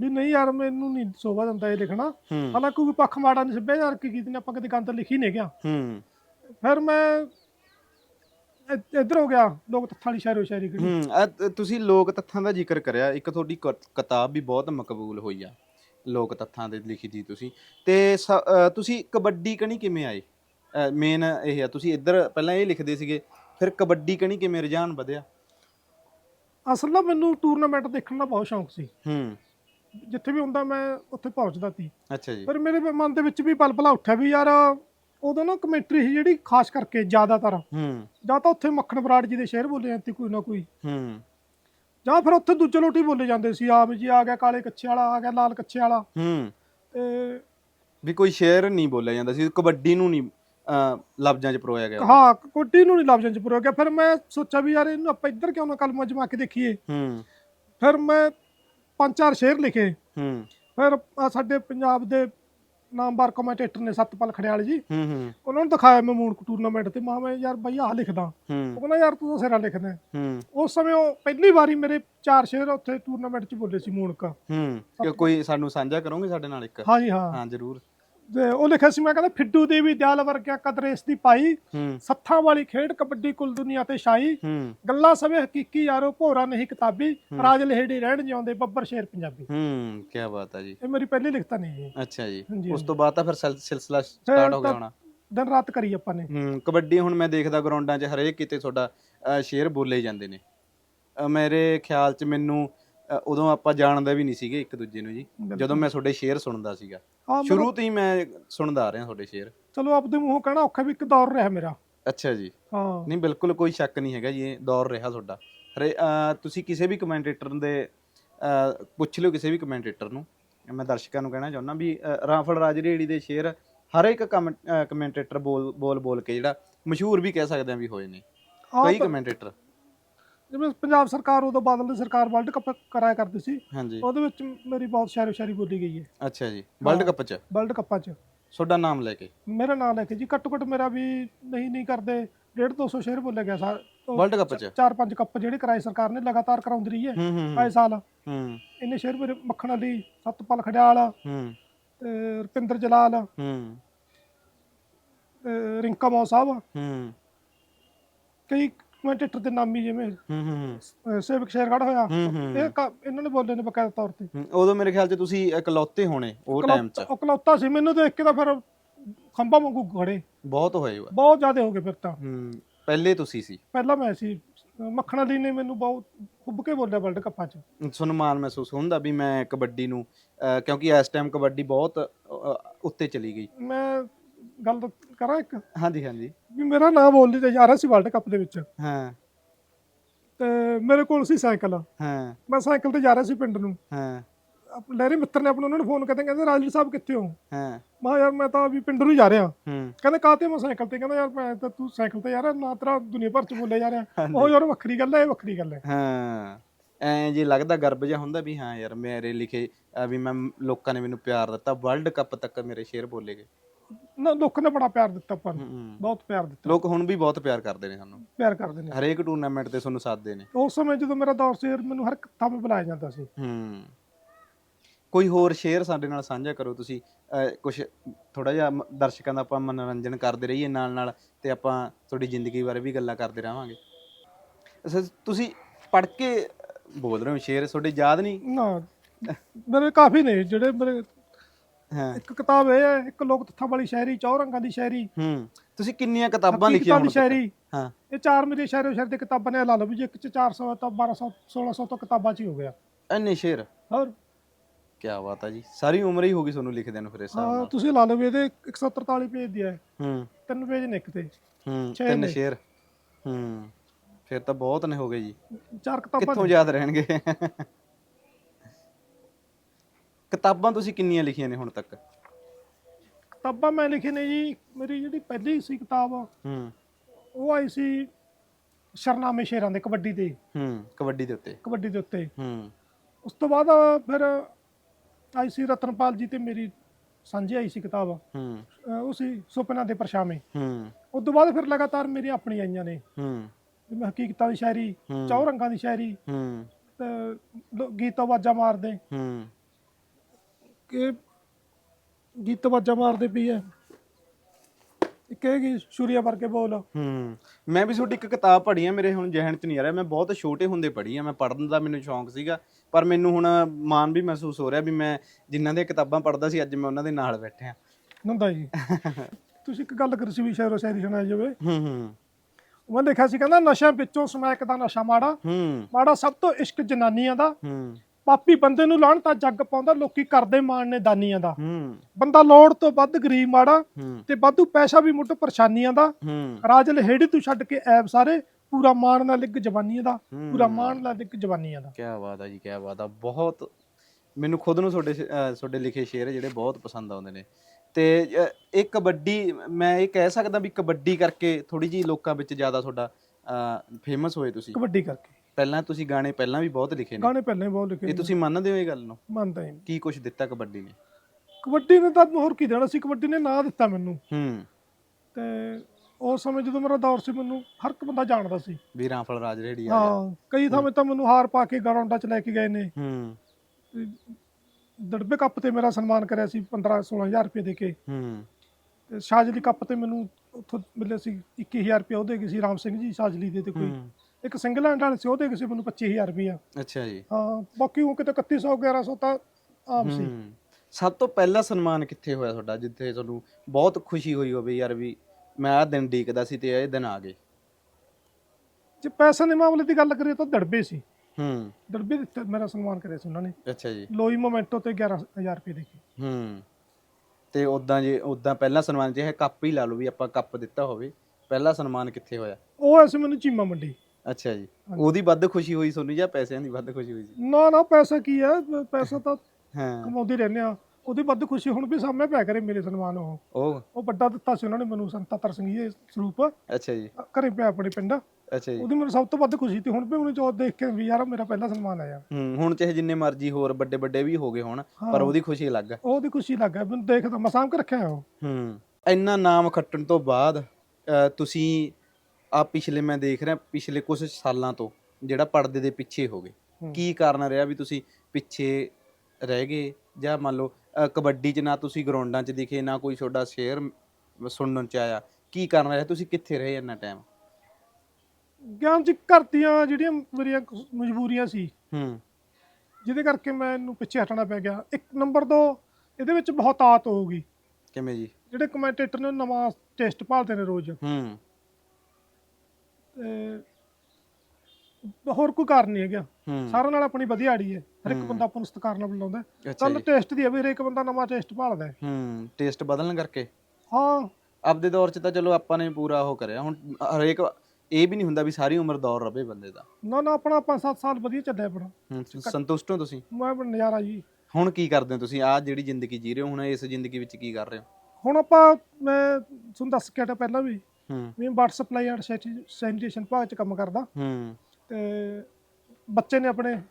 ਵੀ ਨਹੀਂ ਯਾਰ ਮੈਨੂੰ ਨਹੀਂ ਸੋਭਾ ਦਿੰਦਾ ਇਹ ਲਿਖਣਾ। ਹਾਲਾਂਕਿ ਕੋਈ ਪੱਖ ਮਾੜਾ ਨਹੀਂ ਸੱਭਿਆਚਾਰ ਕੀ ਗੀਤ ਨੇ ਆਪਾਂ ਕਦੇ ਗੰਦ ਲਿਖੀ ਨਹੀਂ ਗਿਆ ਹੂੰ। ਫਿਰ ਮੈਂ ਇ- ਇੱਧਰ ਹੋ ਗਿਆ ਲੋਕ ਤੱਥਾਂ ਵਾਲੀ ਸ਼ਾਇਰੋ ਸ਼ਾਇਰੀ ਕਰੀ ਹੂੰ ਤ- ਤੁਸੀਂ ਲੋਕ ਤੱਥਾਂ ਦਾ ਜ਼ਿਕਰ ਕਰਿਆ ਇੱਕ ਤੁਹਾਡੀ ਕ- ਕਿਤਾਬ ਵੀ ਬਹੁਤ ਮਕਬੂਲ ਹੋਈ ਆ ਲੋਕ ਤੱਥਾਂ ਦੇ ਲਿਖੀ ਦੀ ਤੁਸੀਂ। ਤੇ ਸ- ਤੁਸੀਂ ਕਬੱਡੀ ਕਣੀ ਕਿਵੇਂ ਆਏ? ਮੇਨ ਇਹ ਆ ਤੁਸੀਂ ਇੱਧਰ ਪਹਿਲਾਂ ਇਹ ਲਿਖਦੇ ਸੀਗੇ ਫਿਰ ਕਬੱਡੀ ਕਣੀ ਕਿਵੇਂ ਰੁਝਾਨ ਵਧਿਆ? ਅਸਲ ਨਾਲ ਮੈਨੂੰ ਟੂਰਨਾਮੈਂਟ ਦੇਖਣ ਦਾ ਬਹੁਤ ਸ਼ੌਂਕ ਸੀ। ਹੂੰ। ਜਿੱਥੇ ਵੀ ਹੁੰਦਾ ਮੈਂ ਉੱਥੇ ਪਹੁੰਚਦਾ ਸੀ। ਅੱਛਾ ਜੀ। ਪਰ ਮੇਰੇ ਮਨ ਦੇ ਵਿੱਚ ਵੀ ਪਲਪਲਾ ਉੱਠਿਆ ਵੀ ਯਾਰ ਉਦੋਂ ਨਾ ਕਮੈਂਟਰੀ ਸੀ ਜਿਹੜੀ ਖਾਸ ਕਰਕੇ ਜ਼ਿਆਦਾਤਰ। ਹੂੰ। ਜਾਂ ਤਾਂ ਉੱਥੇ ਮੱਖਣ ਬਰਾੜ ਜੀ ਦੇ ਸ਼ੇਰ ਬੋਲੇ ਜਾਂਦੇ ਕੋਈ ਨਾ ਕੋਈ। ਹੂੰ। ਜਾਂ ਫਿਰ ਉੱਥੇ ਦੂਜੇ ਲੋਟੀ ਬੋਲੇ ਜਾਂਦੇ ਸੀ ਆਮ ਜੀ ਆ ਗਿਆ ਕਾਲੇ ਕੱਛੇ ਵਾਲਾ ਆ ਗਿਆ ਲਾਲ ਕੱਛੇ ਵਾਲਾ। ਹੂੰ। ਤੇ ਵੀ ਕੋਈ ਸ਼ੇਰ ਨਹੀਂ ਬੋਲਿਆ ਜਾਂਦਾ ਸੀ ਕਬੱਡੀ ਨੂੰ ਨਹੀਂ ਅਹ, ਲਫ਼ਜ਼ਾਂ 'ਚ ਪਰੋਇਆ ਗਿਆ। ਹਾਂ ਕੋਟੀ ਨੂੰ ਨਹੀਂ ਲਫ਼ਜ਼ਾਂ ਚ ਪੁਰੋ ਗਿਆ। ਫਿਰ ਮੈਂ ਸੋਚਿਆ ਵੀ ਯਾਰ ਇਹਨੂੰ ਆਪਾਂ ਇੱਧਰ ਕਿਉਂ ਨਾ ਕਲਮਾਂ ਜਮਾ ਕੇ ਦੇਖੀਏ। ਹੂੰ। ਫਿਰ ਮੈਂ ਪੰਜ ਚਾਰ ਸ਼ੇਰ ਲਿਖੇ। ਹੂੰ। ਫਿਰ ਆਹ ਸਾਡੇ ਪੰਜਾਬ ਦੇ ਨਾਮਵਰ ਕਮੈਂਟੇਟਰ ਨੇ ਸਤਪਾਲ ਖੜਿਆਲ ਜੀ। ਹੂੰ ਹੂੰ। ਉਹਨਾਂ ਨੂੰ ਦਿਖਾਇਆ ਮੈਂ ਮੂਨਕ ਟੂਰਨਾਮੈਂਟ ਤੇ ਮਾਂ ਮੈਂ ਯਾਰ ਬਈ ਆਹ ਲਿਖਦਾ। ਉਹ ਹੂੰ ਕਹਿੰਦਾ ਯਾਰ ਤੂੰ ਤਾਂ ਸਿਰਾ ਲਿਖਦਾ। ਹੈ। ਹੂੰ ਉਸ ਸਮੇਂ ਉਹ ਪਹਿਲੀ ਵਾਰੀ ਮੇਰੇ ਚਾਰ ਸ਼ੇਰ ਉੱਥੇ ਟੂਰਨਾਮੈਂਟ 'ਚ ਬੋਲੇ ਸੀ ਮੂਨਕ। ਹੂੰ। ਕਿ ਕੋਈ ਸਾਨੂੰ ਸਾਂਝਾ ਕਰੋਗੇ ਸਾਡੇ ਨਾਲ ਇੱਕ? ਹਾਂ ਜੀ ਹਾਂ। ਹਾਂ ਜ਼ਰੂਰ। ਤੇ ਉਹ ਲਿਖਿਆ ਸੀ ਮੈਂ ਕਹਿੰਦਾ ਫਿੱਡੂ ਦੇਵੀ ਦਿਆਲ ਵਰਗਿਆ ਕਦਰ ਇਸ ਦੀ ਪਾਈ। ਹੂੰ। ਸੱਥਾਂ ਵਾਲੀ ਖੇਡ ਕਬੱਡੀ ਕੁੱਲ ਦੁਨੀਆ ਤੇ ਛਾਈ। ਹੂੰ। ਗੱਲਾਂ ਸਵੇ ਹਕੀਕੀ ਯਾਰੋ ਭੋਰਾ ਨਹੀਂ ਕਿਤਾਬੀ। ਰਾਜ ਲਹਿੜੀ ਰਹਿਣ ਜਿਉਂਦੇ ਬੱਬਰ ਸ਼ੇਰ ਪੰਜਾਬੀ। ਹੂੰ ਕੀ ਬਾਤ ਹੈ ਜੀ। ਇਹ ਮੇਰੀ ਪਹਿਲੀ ਲਿਖਤਾ ਨਹੀਂ ਜੀ। ਅੱਛਾ ਜੀ। ਉਸ ਤੋਂ ਬਾਅਦ ਤਾਂ ਫਿਰ ਸਿਲ- ਸਿਲਸਿਲਾ ਸਟਾਰਟ ਹੋ ਗਿਆ ਹੋਣਾ। ਦਿਨ ਰਾਤ ਕਰੀ ਆਪਾਂ ਨੇ। ਹੂੰ ਕਬੱਡੀ ਹੁਣ ਮੈਂ ਦੇਖਦਾ ਗਰਾਊਂਡਾਂ 'ਚ ਹਰੇਕ ਕਿਤੇ ਤੁਹਾਡਾ ਸ਼ੇਰ ਬੋਲੇ ਜਾਂਦੇ ਨੇ। ਮੇਰੇ ਖਿਆਲ 'ਚ ਮੈਨੂੰ ਉਦੋਂ ਆਪਾਂ ਜਾਣਦੇ ਵੀ ਨਹੀਂ ਸੀਗੇ ਇੱਕ ਦੂਜੇ ਨੂੰ ਜੀ। ਜਦੋਂ ਮੈਂ ਤੁਹਾਡੇ ਸ਼ੇਰ ਸੁਣਦਾ ਸੀਗਾ। ਹਾਂ ਸ਼ੁਰੂ ਤੋਂ ਹੀ ਮੈਂ ਸੁਣਦਾ ਆ ਰਿਹਾ ਤੁਹਾਡੇ ਸ਼ੇਰ ਚਲੋ ਆਪਦੇ ਮੂੰਹੋਂ ਕਹਿਣਾ ਔਖਾ ਵੀ ਇੱਕ ਦੌਰ ਰਿਹਾ ਮੇਰਾ। ਅੱਛਾ ਜੀ। ਹਾਂ। ਨਹੀਂ ਬਿਲਕੁਲ ਕੋਈ ਸ਼ੱਕ ਨਹੀਂ ਹੈਗਾ ਜੀ ਇਹ ਦੌਰ ਰਿਹਾ ਤੁਹਾਡਾ। ਹਰੇ ਅਹ, ਤੁਸੀਂ ਕਿਸੇ ਵੀ ਕਮੈਂਟੇਟਰ ਦੇ ਅਹ, ਪੁੱਛ ਲਿਓ ਕਿਸੇ ਵੀ ਕਮੈਂਟੇਟਰ ਨੂੰ। ਮੈਂ ਦਰਸ਼ਕਾਂ ਨੂੰ ਕਹਿਣਾ ਚਾਹੁੰਦਾ ਵੀ ਅਹ, ਰਾਫਲ ਰਾਜਰੇੜੀ ਦੇ ਸ਼ੇਰ ਹਰ ਇੱਕ ਕਮੈਂਟੇਟਰ ਬੋਲ ਬੋਲ ਬੋਲ ਕੇ ਜਿਹੜਾ ਮਸ਼ਹੂਰ ਵੀ ਕਹਿ ਸਕਦੇ ਆ ਵੀ ਹੋਏ ਨੇ। ਹਾਂ, ਕਈ ਪਰ ਕਮੈਂਟੇਟਰ ਜਿਵੇਂ ਪੰਜਾਬ ਸਰਕਾਰ ਉਦੋਂ ਬਾਦਲ ਦੀ ਸਰਕਾਰ ਵਰਲਡ ਕੱਪ ਕਰਾਇਆ ਕਰਦੀ ਸੀ ਹਾਂਜੀ। ਉਹਦੇ ਵਿੱਚ ਮੇਰੀ ਬਹੁਤ ਸ਼ਾਇਰੋ ਸ਼ਾਇਰੀ ਬੋਲੀ ਗਈ ਹੈ। ਅੱਛਾ ਜੀ ਵਰਲਡ ਕੱਪ 'ਚ? ਵਰਲਡ ਕੱਪਾਂ 'ਚ। ਤੁਹਾਡਾ ਨਾਮ ਲੈ ਕੇ? ਮੇਰਾ ਨਾਮ ਲੈ ਕੇ ਜੀ ਘੱਟੋ ਘੱਟ ਮੇਰਾ ਵੀ ਨਹੀਂ ਨਹੀਂ ਕਰਦੇ 1.5 200 ਸ਼ੇਰ ਬੋਲਿਆ ਗਿਆ ਸਾ ਵਰਲਡ ਕੱਪ 'ਚ? ਚਾਰ ਪੰਜ ਕੱਪ ਜਿਹੜੇ ਕਰਾਏ ਸਰਕਾਰ ਨੇ ਲਗਾਤਾਰ ਕਰਾਉਂਦੀ ਰਹੀ ਹੈ ਆਏ ਸਾਲ। ਹੂੰ। ਇੰਨੇ ਸ਼ੇਰ ਮੇਰੇ ਮੱਖਣ ਅਲੀ ਸਤਪਾਲ ਖੜਿਆਲ ਹੂੰ। ਤੇ ਰੁਪਿੰਦਰ ਜਲਾਲ ਹੂੰ। ਤੇ ਰਿੰਕਾ ਮੌ ਸਾਹਿਬ। ਹੂੰ। ਕਈ ਕਮੈਂਟੇਟਰ ਦੇ ਨਾਮੀ ਜਿਵੇਂ ਹੂੰ ਹੂੰ ਅਹ ਸੇਵਕ ਸ਼ੇਰਗੜ੍ਹ ਹੋਇਆ। ਹੂੰ ਹੂੰ ਇਹ ਕ- ਇਹਨਾਂ ਨੇ ਬੋਲੇ ਨੇ ਬਕਾਇਦਾ ਤੌਰ ਤੇ। ਹੂੰ, ਉਦੋਂ ਮੇਰੇ ਖਿਆਲ 'ਚ ਤੁਸੀਂ ਇਕਲੌਤੇ ਹੋਣੇ ਉਹ ਟਾਈਮ 'ਚ। ਇਕਲੌਤਾ ਸੀ ਮੈਨੂੰ ਦੇਖ ਕੇ ਤਾਂ ਫਿਰ ਖੰਭਾ ਵਾਂਗੂ ਖੜੇ। ਬਹੁਤ ਹੋਏ ਵਾ ਬਹੁਤ ਜ਼ਿਆਦਾ ਹੋ ਗਏ ਫਿਰ ਤਾਂ। ਹੂੰ ਪਹਿਲੇ ਤੁਸੀਂ ਸੀ। ਪਹਿਲਾਂ ਮੈਂ ਸੀ। ਮੱਖਣ ਅਲੀ ਨੇ ਮੈਨੂੰ ਬਹੁਤ ਉੱਭ ਕੇ ਬੋਲਿਆ ਵਰਲਡ ਕੱਪਾਂ 'ਚ। ਤੁਹਾਨੂੰ ਮਾਣ ਮਹਿਸੂਸ ਹੁੰਦਾ ਵੀ ਮੈਂ ਕਬੱਡੀ ਨੂੰ ਅਹ, ਕਿਉਂਕਿ ਇਸ ਟਾਈਮ ਕਬੱਡੀ ਬਹੁਤ ਅਹ, ਉੱਤੇ ਚਲੀ ਗਈ। ਮੈਂ ਗੱਲ ਕਰਾਂ ਇੱਕ? ਹਾਂਜੀ ਹਾਂਜੀ। ਵੀ ਮੇਰਾ ਨਾਮ ਬੋਲੀ ਤੇ ਰਿਹਾ ਸੀ ਵਰਲਡ ਕੱਪ ਦੇ ਵਿੱਚ। ਹਾਂ। ਤੇ ਮੇਰੇ ਕੋਲ ਸੀ ਸਾਈਕਲ। ਹਾਂ। ਮੈਂ ਸਾਈਕਲ ਤੇ ਜਾ ਰਿਹਾ ਸੀ ਪਿੰਡ ਨੂੰ। ਹਾਂ। ਲਹਿਰੀ ਮਿੱਤਰ ਨੇ ਆਪਣੇ ਉਹਨਾਂ ਨੂੰ ਫੋਨ ਕਰਦੇ ਕਹਿੰਦੇ ਰਾਜਲੀ ਸਾਹਿਬ ਕਿੱਥੇ ਹੋ? ਹਾਂ। ਮੈਂ ਕਿਹਾ ਯਾਰ ਮੈਂ ਤਾਂ ਵੀ ਪਿੰਡ ਨੂੰ ਜਾ ਰਿਹਾ। ਹੂੰ। ਕਹਿੰਦੇ ਕਾਹਤੇ ਮੈਂ ਸਾਈਕਲ ਤੇ? ਕਹਿੰਦਾ ਯਾਰ ਮੈਂ ਤਾਂ ਤੂੰ ਸਾਈਕਲ ਤੇ ਜਾ ਰਿਹਾ ਨਾ ਤੇਰਾ ਦੁਨੀਆ ਭਰ ਚ ਬੋਲਿਆ ਜਾ ਰਿਹਾ। ਉਹ ਯਾਰ ਵੱਖਰੀ ਗੱਲ ਹੈ ਇਹ ਵੱਖਰੀ ਗੱਲ ਹੈ। ਹਾਂ। ਐ ਜੇ ਲੱਗਦਾ ਗਰਬ ਜਿਹਾ ਹੁੰਦਾ ਵੀ ਹਾਂ ਯਾਰ ਮੇਰੇ ਲਿਖੇ ਵੀ ਮੈਂ ਲੋਕਾਂ ਨੇ ਮੈਨੂੰ ਪਿਆਰ ਦਿੱਤਾ ਵਰਲਡ ਕੱਪ ਤੱਕ ਮੇਰੇ ਸ਼ੇਰ ਬੋਲੇ ਗਏ। ਨਾ ਲੋਕਾਂ ਨੇ ਬੜਾ ਪਿਆਰ ਦਿੱਤਾ ਆਪਾਂ ਨੂੰ। ਹੂੰ ਬਹੁਤ ਪਿਆਰ ਦਿੱਤਾ। ਲੋਕ ਹੁਣ ਵੀ ਬਹੁਤ ਪਿਆਰ ਕਰਦੇ ਨੇ ਸਾਨੂੰ। ਪਿਆਰ ਕਰਦੇ ਨੇ। ਹਰੇਕ ਟੂਰਨਾਮੈਂਟ ਤੇ ਤੁਹਾਨੂੰ ਸਾਥਦੇ ਨੇ। ਉਸ ਸਮੇਂ ਜਦੋਂ ਮੇਰਾ ਦੌਰ ਸੀ ਮੈਨੂੰ ਹਰ ਥਾਂ 'ਤੇ ਬੁਲਾਇਆ ਜਾਂਦਾ ਸੀ। ਹੂੰ। ਕੋਈ ਹੋਰ ਸ਼ੇਅਰ ਸਾਡੇ ਨਾਲ ਸਾਂਝਾ ਕਰੋ ਤੁਸੀਂ। ਕੁਝ ਥੋੜਾ ਜਿਹਾ ਮ- ਦਰਸ਼ਕਾਂ ਦਾ ਆਪਾਂ ਮਨੋਰੰਜਨ ਕਰਦੇ ਰਹੀਏ ਨਾਲ ਨਾਲ ਤੇ ਆਪਾਂ ਤੁਹਾਡੀ ਜ਼ਿੰਦਗੀ ਬਾਰੇ ਵੀ ਗੱਲਾਂ ਕਰਦੇ ਰਹਾਂਗੇ। ਅੱਛਾ ਤੁਸੀਂ ਪੜ੍ਹ ਕੇ ਬੋਲ ਰਹੇ ਹੋ ਸ਼ੇਰ ਤੁਹਾਡੇ ਯਾਦ ਨਹੀਂ? ਨਾ ਮੇਰੇ ਕਾਫੀ ਨੇ ਜਿਹੜੇ ਮੇਰੇ ਹਾਂ। ਇੱਕ ਕਿਤਾਬ ਇਹ ਹੈ ਇੱਕ ਲੋਕ ਤੱਥਾਂ ਵਾਲੀ ਸ਼ਾਇਰੀ ਚੌ ਰੰਗਾਂ ਦੀ ਸ਼ਾਇਰੀ। ਹੂੰ। ਤੁਸੀਂ ਕਿੰਨੀਆਂ ਕਿਤਾਬਾਂ ਲਿਖੀਆਂ ਹਕੀਕਤਾਂ ਦੀ ਹੁਣ? ਸ਼ਾਇਰੀ। ਹਾਂ। ਇਹ ਚਾਰ ਮੇਰੇ ਸ਼ਾਇਰੋ ਸ਼ਾਇਰ ਦੀ ਕਿਤਾਬਾਂ ਨੇ ਲਾ ਲਓ ਵੀ ਜੇ ਇੱਕ ਚ 400 ਤਾਂ 1200 1600 ਤੋਂ ਕਿਤਾਬਾਂ ਚ ਹੀ ਹੋ ਗਿਆ। ਇੰਨੇ ਸ਼ੇਰ? ਹੋਰ? ਕੀ ਬਾਤ ਆ ਜੀ। ਸਾਰੀ ਉਮਰ ਹੀ ਹੋ ਗਈ ਤੁਹਾਨੂੰ ਲਿਖਦੇ ਨੂੰ ਫਿਰ ਇਸ ਹਿਸਾਬ ਹਾਂ ਨਾਲ। ਤੁਸੀਂ ਲਾ ਲਓ ਵੀ ਇਹਦੇ 143 ਪੇਜ ਦੀ ਹੈ। ਹੂੰ। ਤਿੰਨ ਪੇਜ ਨੇ ਇੱਕ ਤੇ। ਹੂੰ ਛੇ ਤਿੰਨ ਨੇ। ਸ਼ੇਰ। ਹੂੰ। ਫਿਰ ਤਾਂ ਬਹੁਤ ਨੇ ਹੋ ਗਏ ਜੀ। ਚਾਰ ਕਿਤਾਬਾਂ ਕਿੱਥੋਂ ਨੇ। ਯਾਦ ਰਹਿਣਗੇ? ਕਿਤਾਬਾਂ ਤੁਸੀਂ ਕਿੰਨੀਆਂ ਲਿਖੀਆਂ ਨੇ ਹੁਣ ਤੱਕ? ਕਿਤਾਬਾਂ ਮੈਂ ਲਿਖੀ ਨੇ ਜੀ ਮੇਰੀ ਜਿਹੜੀ ਪਹਿਲੀ ਸੀ ਕਿਤਾਬ ਹੂੰ। ਉਹ ਆਈ ਸੀ ਸ਼ਰਨਾਮੇ ਸ਼ੇਰਾਂ ਦੇ ਕਬੱਡੀ ਦੇ। ਹੂੰ ਕਬੱਡੀ ਦੇ ਉੱਤੇ। ਕਬੱਡੀ ਦੇ ਉੱਤੇ। ਹੂੰ। ਉਸ ਤੋਂ ਬਾਅਦ ਫਿਰ ਆਈ ਸੀ ਰਤਨਪਾਲ ਜੀ ਤੇ ਮੇਰੀ ਸਾਂਝੀ ਆਈ ਸੀ ਕਿਤਾਬ। ਹੂੰ। ਉਹ ਸੀ ਸੁਪਨਾ ਦੇ ਪਰਛਾਵੇਂ। ਹੂੰ। ਉਸ ਤੋਂ ਬਾਅਦ ਫਿਰ ਲਗਾਤਾਰ ਮੇਰੀ ਆਪਣੀ ਆਈਆਂ ਨੇ। ਹੂੰ। ਜਿਵੇਂ ਹਕੀਕਤਾਂ ਦੀ ਸ਼ਾਇਰੀ ਹੂੰ। ਚੌ ਰੰਗਾਂ ਦੀ ਸ਼ਾਇਰੀ ਹੂੰ। ਤੇ ਲੋ- ਗੀਤ ਆਵਾਜ਼ਾਂ ਮਾਰਦੇ। ਹੂੰ। ਕਿ ਗੀਤ ਆਵਾਜ਼ਾਂ ਮਾਰਦੇ ਪਈ ਐ। ਇੱਕ ਇਹ ਗੀ ਸ਼ੂਰੀਆ ਵਰਗੇ ਬੋਲ। ਹੂੰ ਮੈਂ ਵੀ ਤੁਹਾਡੀ ਇੱਕ ਕਿਤਾਬ ਪੜ੍ਹੀ ਆ ਮੇਰੇ ਹੁਣ ਜ਼ਿਹਨ 'ਚ ਨਹੀਂ ਆ ਰਿਹਾ। ਮੈਂ ਬਹੁਤ ਛੋਟੇ ਹੁੰਦੇ ਪੜ੍ਹੀ ਆ ਮੈਂ ਪੜ੍ਹਨ ਦਾ ਮੈਨੂੰ ਸ਼ੌਂਕ ਸੀਗਾ ਪਰ ਮੈਨੂੰ ਹੁਣ ਮਾਣ ਵੀ ਮਹਿਸੂਸ ਹੋ ਰਿਹਾ ਵੀ ਮੈਂ ਜਿਨ੍ਹਾਂ ਦੀਆਂ ਕਿਤਾਬਾਂ ਪੜ੍ਹਦਾ ਸੀ ਅੱਜ ਮੈਂ ਉਹਨਾਂ ਦੇ ਨਾਲ ਬੈਠਿਆ। ਨੰਦਾ ਜੀ ਤੁਸੀਂ ਇੱਕ ਗੱਲ ਕਰੀ ਸੀ ਵੀ ਸ਼ਾਇਰੋ ਸ਼ਾਇਰੀ ਸੁਣਾਈ ਜਾਵੇ। ਹੂੰ ਹੂੰ। ਮੈਂ ਦੇਖਿਆ ਸੀ ਕਹਿੰਦਾ ਨਸ਼ਿਆਂ ਵਿੱਚੋਂ ਸਮੈਕ ਦਾ ਨਸ਼ਾ ਮਾੜਾ ਹੂੰ। ਮਾੜਾ ਸਭ ਤੋਂ ਇਸ਼ਕ ਜਨਾਨੀਆਂ ਦਾ। ਹੂੰ। ਪਾਪੀ ਬੰਦੇ ਨੂੰ ਲਾਹਣ ਤਾਂ ਜੱਗ ਪਾਉਂਦਾ ਲੋਕੀ ਕਰਦੇ ਮਾਣ ਨੇ ਦਾਨੀਆਂ ਦਾ। ਹੂੰ। ਬੰਦਾ ਲੋੜ ਤੋਂ ਵੱਧ ਗਰੀਬ ਮਾੜਾ ਤੇ ਵਾਧੂ ਪੈਸਾ ਵੀ ਮੁੱਢ ਪਰੇਸ਼ਾਨੀਆਂ ਦਾ। ਹੂੰ। ਰਾਜ ਲਹੇੜੀ ਤੂੰ ਛੱਡ ਕੇ ਐਬ ਸਾਰੇ ਪੂਰਾ ਮਾਣ ਨਾਲ ਲਿਗ ਜਵਾਨੀਆਂ ਦਾ। ਪੂਰਾ ਮਾਣ ਨਾਲ ਲਿਗ ਜਵਾਨੀਆਂ ਦਾ। ਕੀ ਬਾਤ ਆ ਜੀ ਕੀ ਬਾਤ ਆ। ਬਹੁਤ ਮੈਨੂੰ ਖੁਦ ਨੂੰ ਤੁਹਾਡੇ ਤੁਹਾਡੇ ਲਿਖੇ ਸ਼ੇਰ ਜਿਹੜੇ ਬਹੁਤ ਪਸੰਦ ਆਉਂਦੇ ਨੇ। ਤੇ ਇਹ ਕਬੱਡੀ ਮੈਂ ਇਹ ਕਹਿ ਸਕਦਾ ਵੀ ਕਬੱਡੀ ਕਰਕੇ ਥੋੜੀ ਜੀ ਲੋਕਾਂ ਵਿੱਚ ਜ਼ਿਆਦਾ ਤੁਹਾਡਾ ਫੇਮਸ ਹੋਏ ਤੁਸੀਂ। ਕਬੱਡੀ ਕਰਕੇ। ਪਹਿਲਾਂ ਤੁਸੀਂ ਗਾਣੇ ਪਹਿਲਾਂ ਵੀ ਬਹੁਤ ਲਿਖੇ ਨੇ। ਗਾਣੇ ਪਹਿਲਾਂ ਹੀ ਬਹੁਤ ਲਿਖੇ ਇਹ ਤੁਸੀਂ ਮੰਨਦੇ ਹੋ ਇਹ ਗੱਲ ਨੂੰ? ਮੰਨਦਾ ਹੀ ਨਹੀਂ। ਕੀ ਕੁਝ ਦਿੱਤਾ ਕਬੱਡੀ ਨੇ? ਕਬੱਡੀ ਨੇ ਤਾਂ ਹੋਰ ਕੀ ਦੇਣਾ ਸੀ? ਕਬੱਡੀ ਨੇ ਨਾਂ ਦਿੱਤਾ ਮੈਨੂੰ। ਹੂੰ। ਤੇ ਉਸ ਸਮੇਂ ਜਦੋਂ ਮੇਰਾ ਦੌਰ ਸੀ ਮੈਨੂੰ ਹਰ ਇੱਕ ਬੰਦਾ ਜਾਣਦਾ ਸੀ। ਵੀ ਰਾਮਫਲ ਰਾਜ ਰੇੜੀ ਆ ਹਾਂ ਕਈ ਥਾਵੇਂ ਤਾਂ ਮੈਨੂੰ ਹਾਰ ਪਾ ਕੇ ਗਰਾਊਂਡਾਂ 'ਚ ਲੈ ਕੇ ਗਏ ਨੇ। ਹੂੰ। ਤੇ ਦੜਬੇ ਕੱਪ ਤੇ ਮੇਰਾ ਸਨਮਾਨ ਕਰਿਆ ਸੀ 15 16000 ਰੁਪਏ ਦੇ ਕੇ। ਹੂੰ। ਤੇ ਸ਼ਾਜਲੀ ਕੱਪ ਤੇ ਮੈਨੂੰ ਉੱਥੋਂ ਮਿਲੇ ਸੀ 21000 ਰੁਪਏ ਉਹਦੇ ਗਏ ਸੀ ਰਾਮ ਸਿੰਘ ਜੀ ਸ਼ਾਜਲੀ ਦੇ ਤੇ ਕੋਈ। ਹੂੰ। ਇੱਕ ਸਿੰਗਲ ਹੈਂਡ ਵਾਲੇ ਸੀ ਉਹਦੇ ਗਏ ਸੀ ਮੈਨੂੰ 25000 ਰੁਪਏ ਅੱਛਾ ਜੀ। ਹਾਂ ਬਾਕੀ ਉਹ ਕਿਤੇ 3100 1100 ਤਾਂ ਆਮ ਸੀ। ਹੂੰ ਸਭ ਤੋਂ ਪਹਿਲਾ ਸਨਮਾਨ ਕਿੱਥੇ ਹੋਇਆ ਤੁਹਾਡਾ ਜਿੱਥੇ ਤੁਹਾਨੂੰ ਬਹੁਤ ਖੁਸ਼ੀ ਹੋਈ ਹੋਵੇ ਯਾਰ ਵੀ ਮੈਂ ਆਹ ਦਿਨ ਡੀਕਦਾ ਸੀ ਤੇ ਇਹ ਦਿਨ ਆ ਗਏ? ਜੇ ਪੈਸੇ ਦੇ ਮਾਮਲੇ ਦੀ ਗੱਲ ਕਰੀਏ ਤਾਂ ਦੜਬੇ ਸੀ। ਹੂੰ। ਦੜਬੇ ਦਿੱਤੇ ਮੇਰਾ ਸਨਮਾਨ ਕਰਿਆ ਸੀ ਉਹਨਾਂ ਨੇ। ਅੱਛਾ ਜੀ। ਲੋਈ ਮੋਮੈਂਟੋ ਤੇ 11000 ਰੁਪਏ ਦੇ ਕੇ। ਹੂੰ। ਤੇ ਉਦਾਂ ਜੇ ਉਦਾਂ ਪਹਿਲਾ ਸਨਮਾਨ ਜੇ ਹੈ ਕੱਪ ਹੀ ਲਾ ਲਓ ਵੀ ਆਪਾਂ ਕੱਪ ਦਿੱਤਾ ਹੋਵੇ। ਪਹਿਲਾ ਸਨਮਾਨ ਕਿੱਥੇ ਹੋਇਆ? ਉਹ ਐਸੇ ਮੈਨੂੰ ਚੀਮਾ ਮੰਡੀ। ਅੱਛਾ ਜੀ। ਉਹਦੀ ਵੱਧ ਖੁਸ਼ੀ ਹੋਈ ਤੁਹਾਨੂੰ ਜਾਂ ਪੈਸਿਆਂ ਦੀ ਵੱਧ ਖੁਸ਼ੀ ਹੋਈ ਸੀ? ਨਾ ਨਾ ਪੈਸਾ ਕੀ ਹੈ? ਪੈਸਾ ਤਾਂ ਹਾਂ। ਕਮਾਉਂਦੇ ਰਹਿੰਦੇ ਆ ਉਹਦੀ ਵੱਧ ਖੁਸ਼ੀ ਹੁਣ ਵੀ ਸਾਹਮਣੇ ਪਿਆ ਕਰੇ ਮੇਰੇ ਸਨਮਾਨ ਉਹ। ਉਹ? ਉਹ ਵੱਡਾ ਦਿੱਤਾ ਸੀ ਉਹਨਾਂ ਨੇ ਮੈਨੂੰ ਸੰਤਾ ਤਰ ਸਿੰਘ ਜੀ ਸਰੂਪ। ਅੱਛਾ ਜੀ। ਘਰੇ ਪਿਆ ਆਪਣੇ ਪਿੰਡ। ਅੱਛਾ ਜੀ। ਉਹਦੀ ਮੈਨੂੰ ਸਭ ਤੋਂ ਵੱਧ ਖੁਸ਼ੀ ਤੇ ਹੁਣ ਵੀ ਮੈਨੂੰ ਜੋ ਦੇਖ ਕੇ ਵੀ ਯਾਰ ਮੇਰਾ ਪਹਿਲਾ ਸਨਮਾਨ ਆਇਆ। ਹੂੰ ਹੁਣ ਚਾਹੇ ਜਿੰਨੇ ਮਰਜ਼ੀ ਹੋਰ ਵੱਡੇ ਵੱਡੇ ਵੀ ਹੋ ਗਏ ਹੋਣ ਪਰ ਹਾਂ। ਉਹਦੀ ਖੁਸ਼ੀ ਅਲੱਗ ਹੈ। ਉਹਦੀ ਖੁਸ਼ੀ ਲੱਗਾ ਮੈਨੂੰ ਦੇਖਦਾ ਮੈਂ ਸਾਂਭ ਕੇ ਰੱਖਿਆ ਉਹ। ਹੂੰ। ਇੰਨਾ ਨਾਮ ਖੱਟਣ ਤੋਂ ਬਾਅਦ ਅ, ਤੁਸੀਂ ਆ ਪਿਛਲੇ ਮੈਂ ਦੇਖ ਰਿਹਾ ਪਿਛਲੇ ਕੁਝ ਸਾਲਾਂ ਤੋਂ ਜਿਹੜਾ ਪਰਦੇ ਦੇ ਪਿੱਛੇ ਹੋ ਗਏ। ਕੀ ਕਾਰਨ ਰਿਹਾ ਵੀ ਤੁਸੀਂ ਪਿੱਛੇ ਰਹਿ ਗਏ? ਜਾਂ ਮੰਨ ਲਓ ਕਬੱਡੀ 'ਚ ਨਾ ਤੁਸੀਂ ਗਰਾਊਂਡਾਂ 'ਚ ਦਿਖੇ ਨਾ ਕੋਈ ਤੁਹਾਡਾ ਸ਼ੇਅਰ ਸੁਣਨ 'ਚ ਆਇਆ। ਕੀ ਕਾਰਨ ਰਿਹਾ? ਤੁਸੀਂ ਕਿੱਥੇ ਰਹੇ ਇੰਨਾ ਟਾਈਮ ਗਿਆਨ ਜੀ ਘਰ ਦੀਆਂ ਜਿਹੜੀਆਂ ਮੇਰੀਆਂ ਮਜਬੂਰੀਆਂ ਸੀ। ਹੂੰ। ਜਿਹਦੇ ਕਰਕੇ ਮੈਨੂੰ ਪਿੱਛੇ ਹਟਣਾ ਪੈ ਗਿਆ। ਇੱਕ ਨੰਬਰ ਦੋ ਇਹਦੇ ਵਿੱਚ ਬਹੁਤ ਆਤ ਹੋਊਗੀ ਕਿਵੇਂ ਜੀ? ਜਿਹੜੇ ਕਮੈਂਟੇਟਰ ਨੇ ਨਵਾਂ ਟੈਸਟ ਭਾਲਦੇ ਨੇ ਰੋਜ਼। ਹੂੰ। ਹੋਰ ਕੋਈ ਕਾਰਨ ਨਹੀਂ ਹੈਗਾ। ਹੂੰ। ਸਾਰਿਆਂ ਨਾਲ ਆਪਣੀ ਵਧੀਆ ਆੜੀ ਹੈ। ਹਰ ਇੱਕ ਹੂੰ। ਬੰਦਾ ਆਪਾਂ ਨੂੰ ਸਤਿਕਾਰ ਨਾਲ ਬੁਲਾਉਂਦਾ। ਅੱਛਾ ਕੱਲ ਜੀ। ਟੈਸਟ ਦੀ ਹੈ ਵੀ ਹਰੇਕ ਬੰਦਾ ਨਵਾਂ ਟੈਸਟ ਭਾਲਦਾ ਹੈ। ਹੂੰ ਟੇਸਟ ਬਦਲਣ ਕਰਕੇ? ਹਾਂ। ਆਪਦੇ ਦੌਰ 'ਚ ਤਾਂ ਚਲੋ ਆਪਾਂ ਨੇ ਪੂਰਾ ਉਹ ਕਰਿਆ। ਹੁਣ ਹਰੇਕ ਇਹ ਵੀ ਨਹੀਂ ਹੁੰਦਾ ਵੀ ਸਾਰੀ ਉਮਰ ਦੌਰ ਰਵੇ ਬੰਦੇ ਦਾ। ਨਾ ਨਾ ਆਪਣਾ 5-7 ਸਾਲ ਵਧੀਆ ਚੱਲਿਆ ਆਪਣਾ। ਹੂੰ, ਸੰਤੁਸ਼ਟ ਹੋ ਤੁਸੀਂ? ਮੈਂ ਬੜਾ ਨਜ਼ਾਰਾ ਜੀ। ਹੁਣ ਕੀ ਕਰਦੇ ਹੋ ਤੁਸੀਂ? ਆਹ ਜਿਹੜੀ ਜ਼ਿੰਦਗੀ ਜੀ ਰਹੇ ਹੋ ਹੁਣ ਇਸ ਜ਼ਿੰਦਗੀ ਵਿੱਚ ਕੀ ਕਰ ਰਹੇ ਹੋ? ਹੁਣ ਆਪਾਂ ਮੈਂ ਤੁਹਾਨੂੰ ਦੱਸ ਕੇ ਹਟਿਆ ਪਹਿਲਾਂ ਵੀ। ਮੈਂ ਵਾਟਰ ਸਪਲਾਈ ਐਂਡ ਸੈਨੀਟੇਸ਼ਨ ਵਿਭਾਗ 'ਚ ਕੰਮ ਕਰਦਾ। ਹੂੰ। ਤੇ ਬੱਚੇ ਨੇ ਆਪਣੇ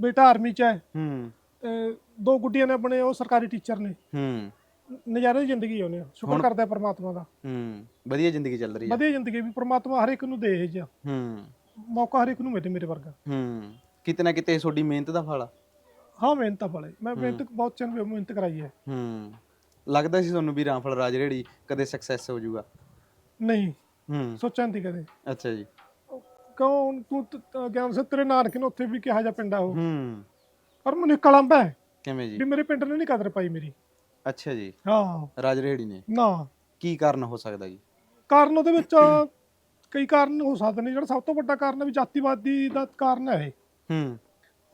ਬੇਟਾ ਆਰਮੀ 'ਚ ਹੈ। ਹੂੰ। ਤੇ ਦੋ ਗੁੱਡੀਆਂ ਨੇ ਆਪਣੇ ਉਹ ਸਰਕਾਰੀ ਟੀਚਰ ਨੇ। ਹੂੰ। ਨਜ਼ਾਰੇ ਦੀ ਜ਼ਿੰਦਗੀ ਆਉਂਦੇ ਆ ਸ਼ੁਕਰ ਕਰਦੇ ਪਰਮਾਤਮਾ ਦਾ। ਹੂੰ। ਵਧੀਆ ਜ਼ਿੰਦਗੀ ਚੱਲ ਰਹੀ ਹੈ। ਵਧੀਆ ਜ਼ਿੰਦਗੀ ਵੀ ਪਰਮਾਤਮਾ ਹਰ ਇੱਕ ਨੂੰ ਦੇ ਇਹ ਜਿਹਾ। ਹੂੰ। ਮੌਕਾ ਹਰ ਇੱਕ ਨੂੰ ਮਿਲੇ ਮੇਰੇ ਵਰਗਾ। ਹੂੰ। ਕਿਤੇ ਨਾ ਕਿਤੇ ਤੁਹਾਡੀ ਮਿਹਨਤ ਦਾ ਫਲ ਆ। ਹਾਂ ਮਿਹਨਤ ਵਾਲੇ ਮੈਂ ਮਿਹਨਤ ਬਹੁਤ ਚਿਰ ਮਿਹਨਤ ਕਰਾਈ ਹੈ। ਹੂੰ। ਲੱਗਦਾ ਸੀ ਤੁਹਾਨੂੰ ਵੀ ਰਾਮਫਲ ਰਾਜ ਰੇੜੀ ਕਦੇ ਸਕਸੈਸ ਹੋ ਜਾਊਗਾ। ਨਹੀਂ ਹੂੰ। ਸੋਚਿਆ ਨਹੀਂ ਕਦੇ। ਅੱਛਾ ਜੀ। ਕਿਉਂ ਤੂੰ ਤ- ਤ- ਗਿਆਨ ਸੇ ਤੇਰੇ ਨਾਨਕ ਨੇ ਉੱਥੇ ਵੀ ਕਿਹਾ ਜਾ ਪਿੰਡਾ ਉਹ। ਹੂੰ। ਪਰ ਮੈਨੂੰ ਕਲੰਬ ਹੈ ਕਿਵੇਂ ਵੀ ਜੀ ਮੇਰੇ ਪਿੰਡ ਨੇ ਨਹੀਂ ਕਦਰ ਪਾਈ ਮੇਰੀ। ਅੱਛਾ ਜੀ। ਹਾਂ। ਰਾਜ ਰੇੜੀ ਨੇ? ਨਾ। ਕੀ ਕਾਰਨ ਹੋ ਸਕਦਾ ਜੀ? ਕਾਰਨ ਉਹਦੇ ਵਿੱਚ ਕਈ ਕਾਰਨ ਹੋ ਸਕਦੇ ਨੇ। ਜਿਹੜਾ ਸਭ ਤੋਂ ਵੱਡਾ ਕਾਰਨ ਹੈ ਵੀ ਜਾਤੀਵਾਦੀ ਦਾ ਕਾਰਨ ਹੈ ਇਹ। ਹੂੰ।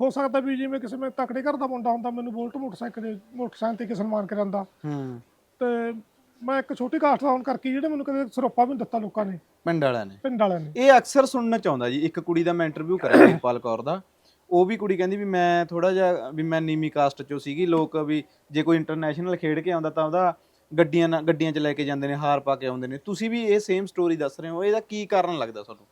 ਹੋ ਸਕਦਾ ਵੀ ਜਿਵੇਂ ਕਿਸੇ ਮੈਂ ਤਕੜੇ ਘਰ ਦਾ ਮੁੰਡਾ ਹੁੰਦਾ ਮੈਨੂੰ ਬੋਲਟ ਮੋਟਰਸਾਈਕਲ ਦੇ ਮੋਟਰਸਾਈਕਲ ਤੇ ਕਿਸੇ ਸਨਮਾਨ ਕਰਾਂਦਾ ਹੂੰ। ਤੇ ਮੈਂ ਇੱਕ ਛੋਟੀ ਕਾਸਟ ਦਾ ਹੋਣ ਕਰਕੇ ਜਿਹੜੇ ਮੈਨੂੰ ਕਦੇ ਸਰੋਪਾ ਵੀ ਨਹੀਂ ਦਿੱਤਾ ਲੋਕਾਂ ਨੇ। ਪਿੰਡ ਵਾਲਿਆਂ ਨੇ। ਪਿੰਡ ਵਾਲਿਆਂ ਨੇ। ਇਹ ਅਕਸਰ ਸੁਣਨਾ ਚਾਹੁੰਦਾ ਜੀ। ਇੱਕ ਕੁੜੀ ਦਾ ਮੈਂ ਇੰਟਰਵਿਊ ਕਰਿਆ ਵੀਰਪਾਲ ਕੌਰ ਦਾ। ਉਹ ਵੀ ਕੁੜੀ ਕਹਿੰਦੀ ਵੀ ਮੈਂ ਥੋੜਾ ਜਿਹਾ ਵੀ ਮੈਂ ਨੀਵੀਂ ਕਾਸਟ ਚੋਂ ਸੀਗੀ। ਲੋਕ ਵੀ ਜੇ ਕੋਈ ਇੰਟਰਨੈਸ਼ਨਲ ਖੇਡ ਕੇ ਆਉਂਦਾ ਤਾਂ ਉਹਦਾ ਗੱਡੀਆਂ ਨਾਲ ਗੱਡੀਆਂ 'ਚ ਲੈ ਕੇ ਜਾਂਦੇ ਨੇ ਹਾਰ ਪਾ ਕੇ ਆਉਂਦੇ ਨੇ। ਤੁਸੀਂ ਵੀ ਇਹ ਸੇਮ ਸਟੋਰੀ ਦੱਸ ਰਹੇ ਹੋ। ਇਹਦਾ ਕੀ ਕਾਰਨ ਲੱਗਦਾ ਤੁਹਾਨੂੰ?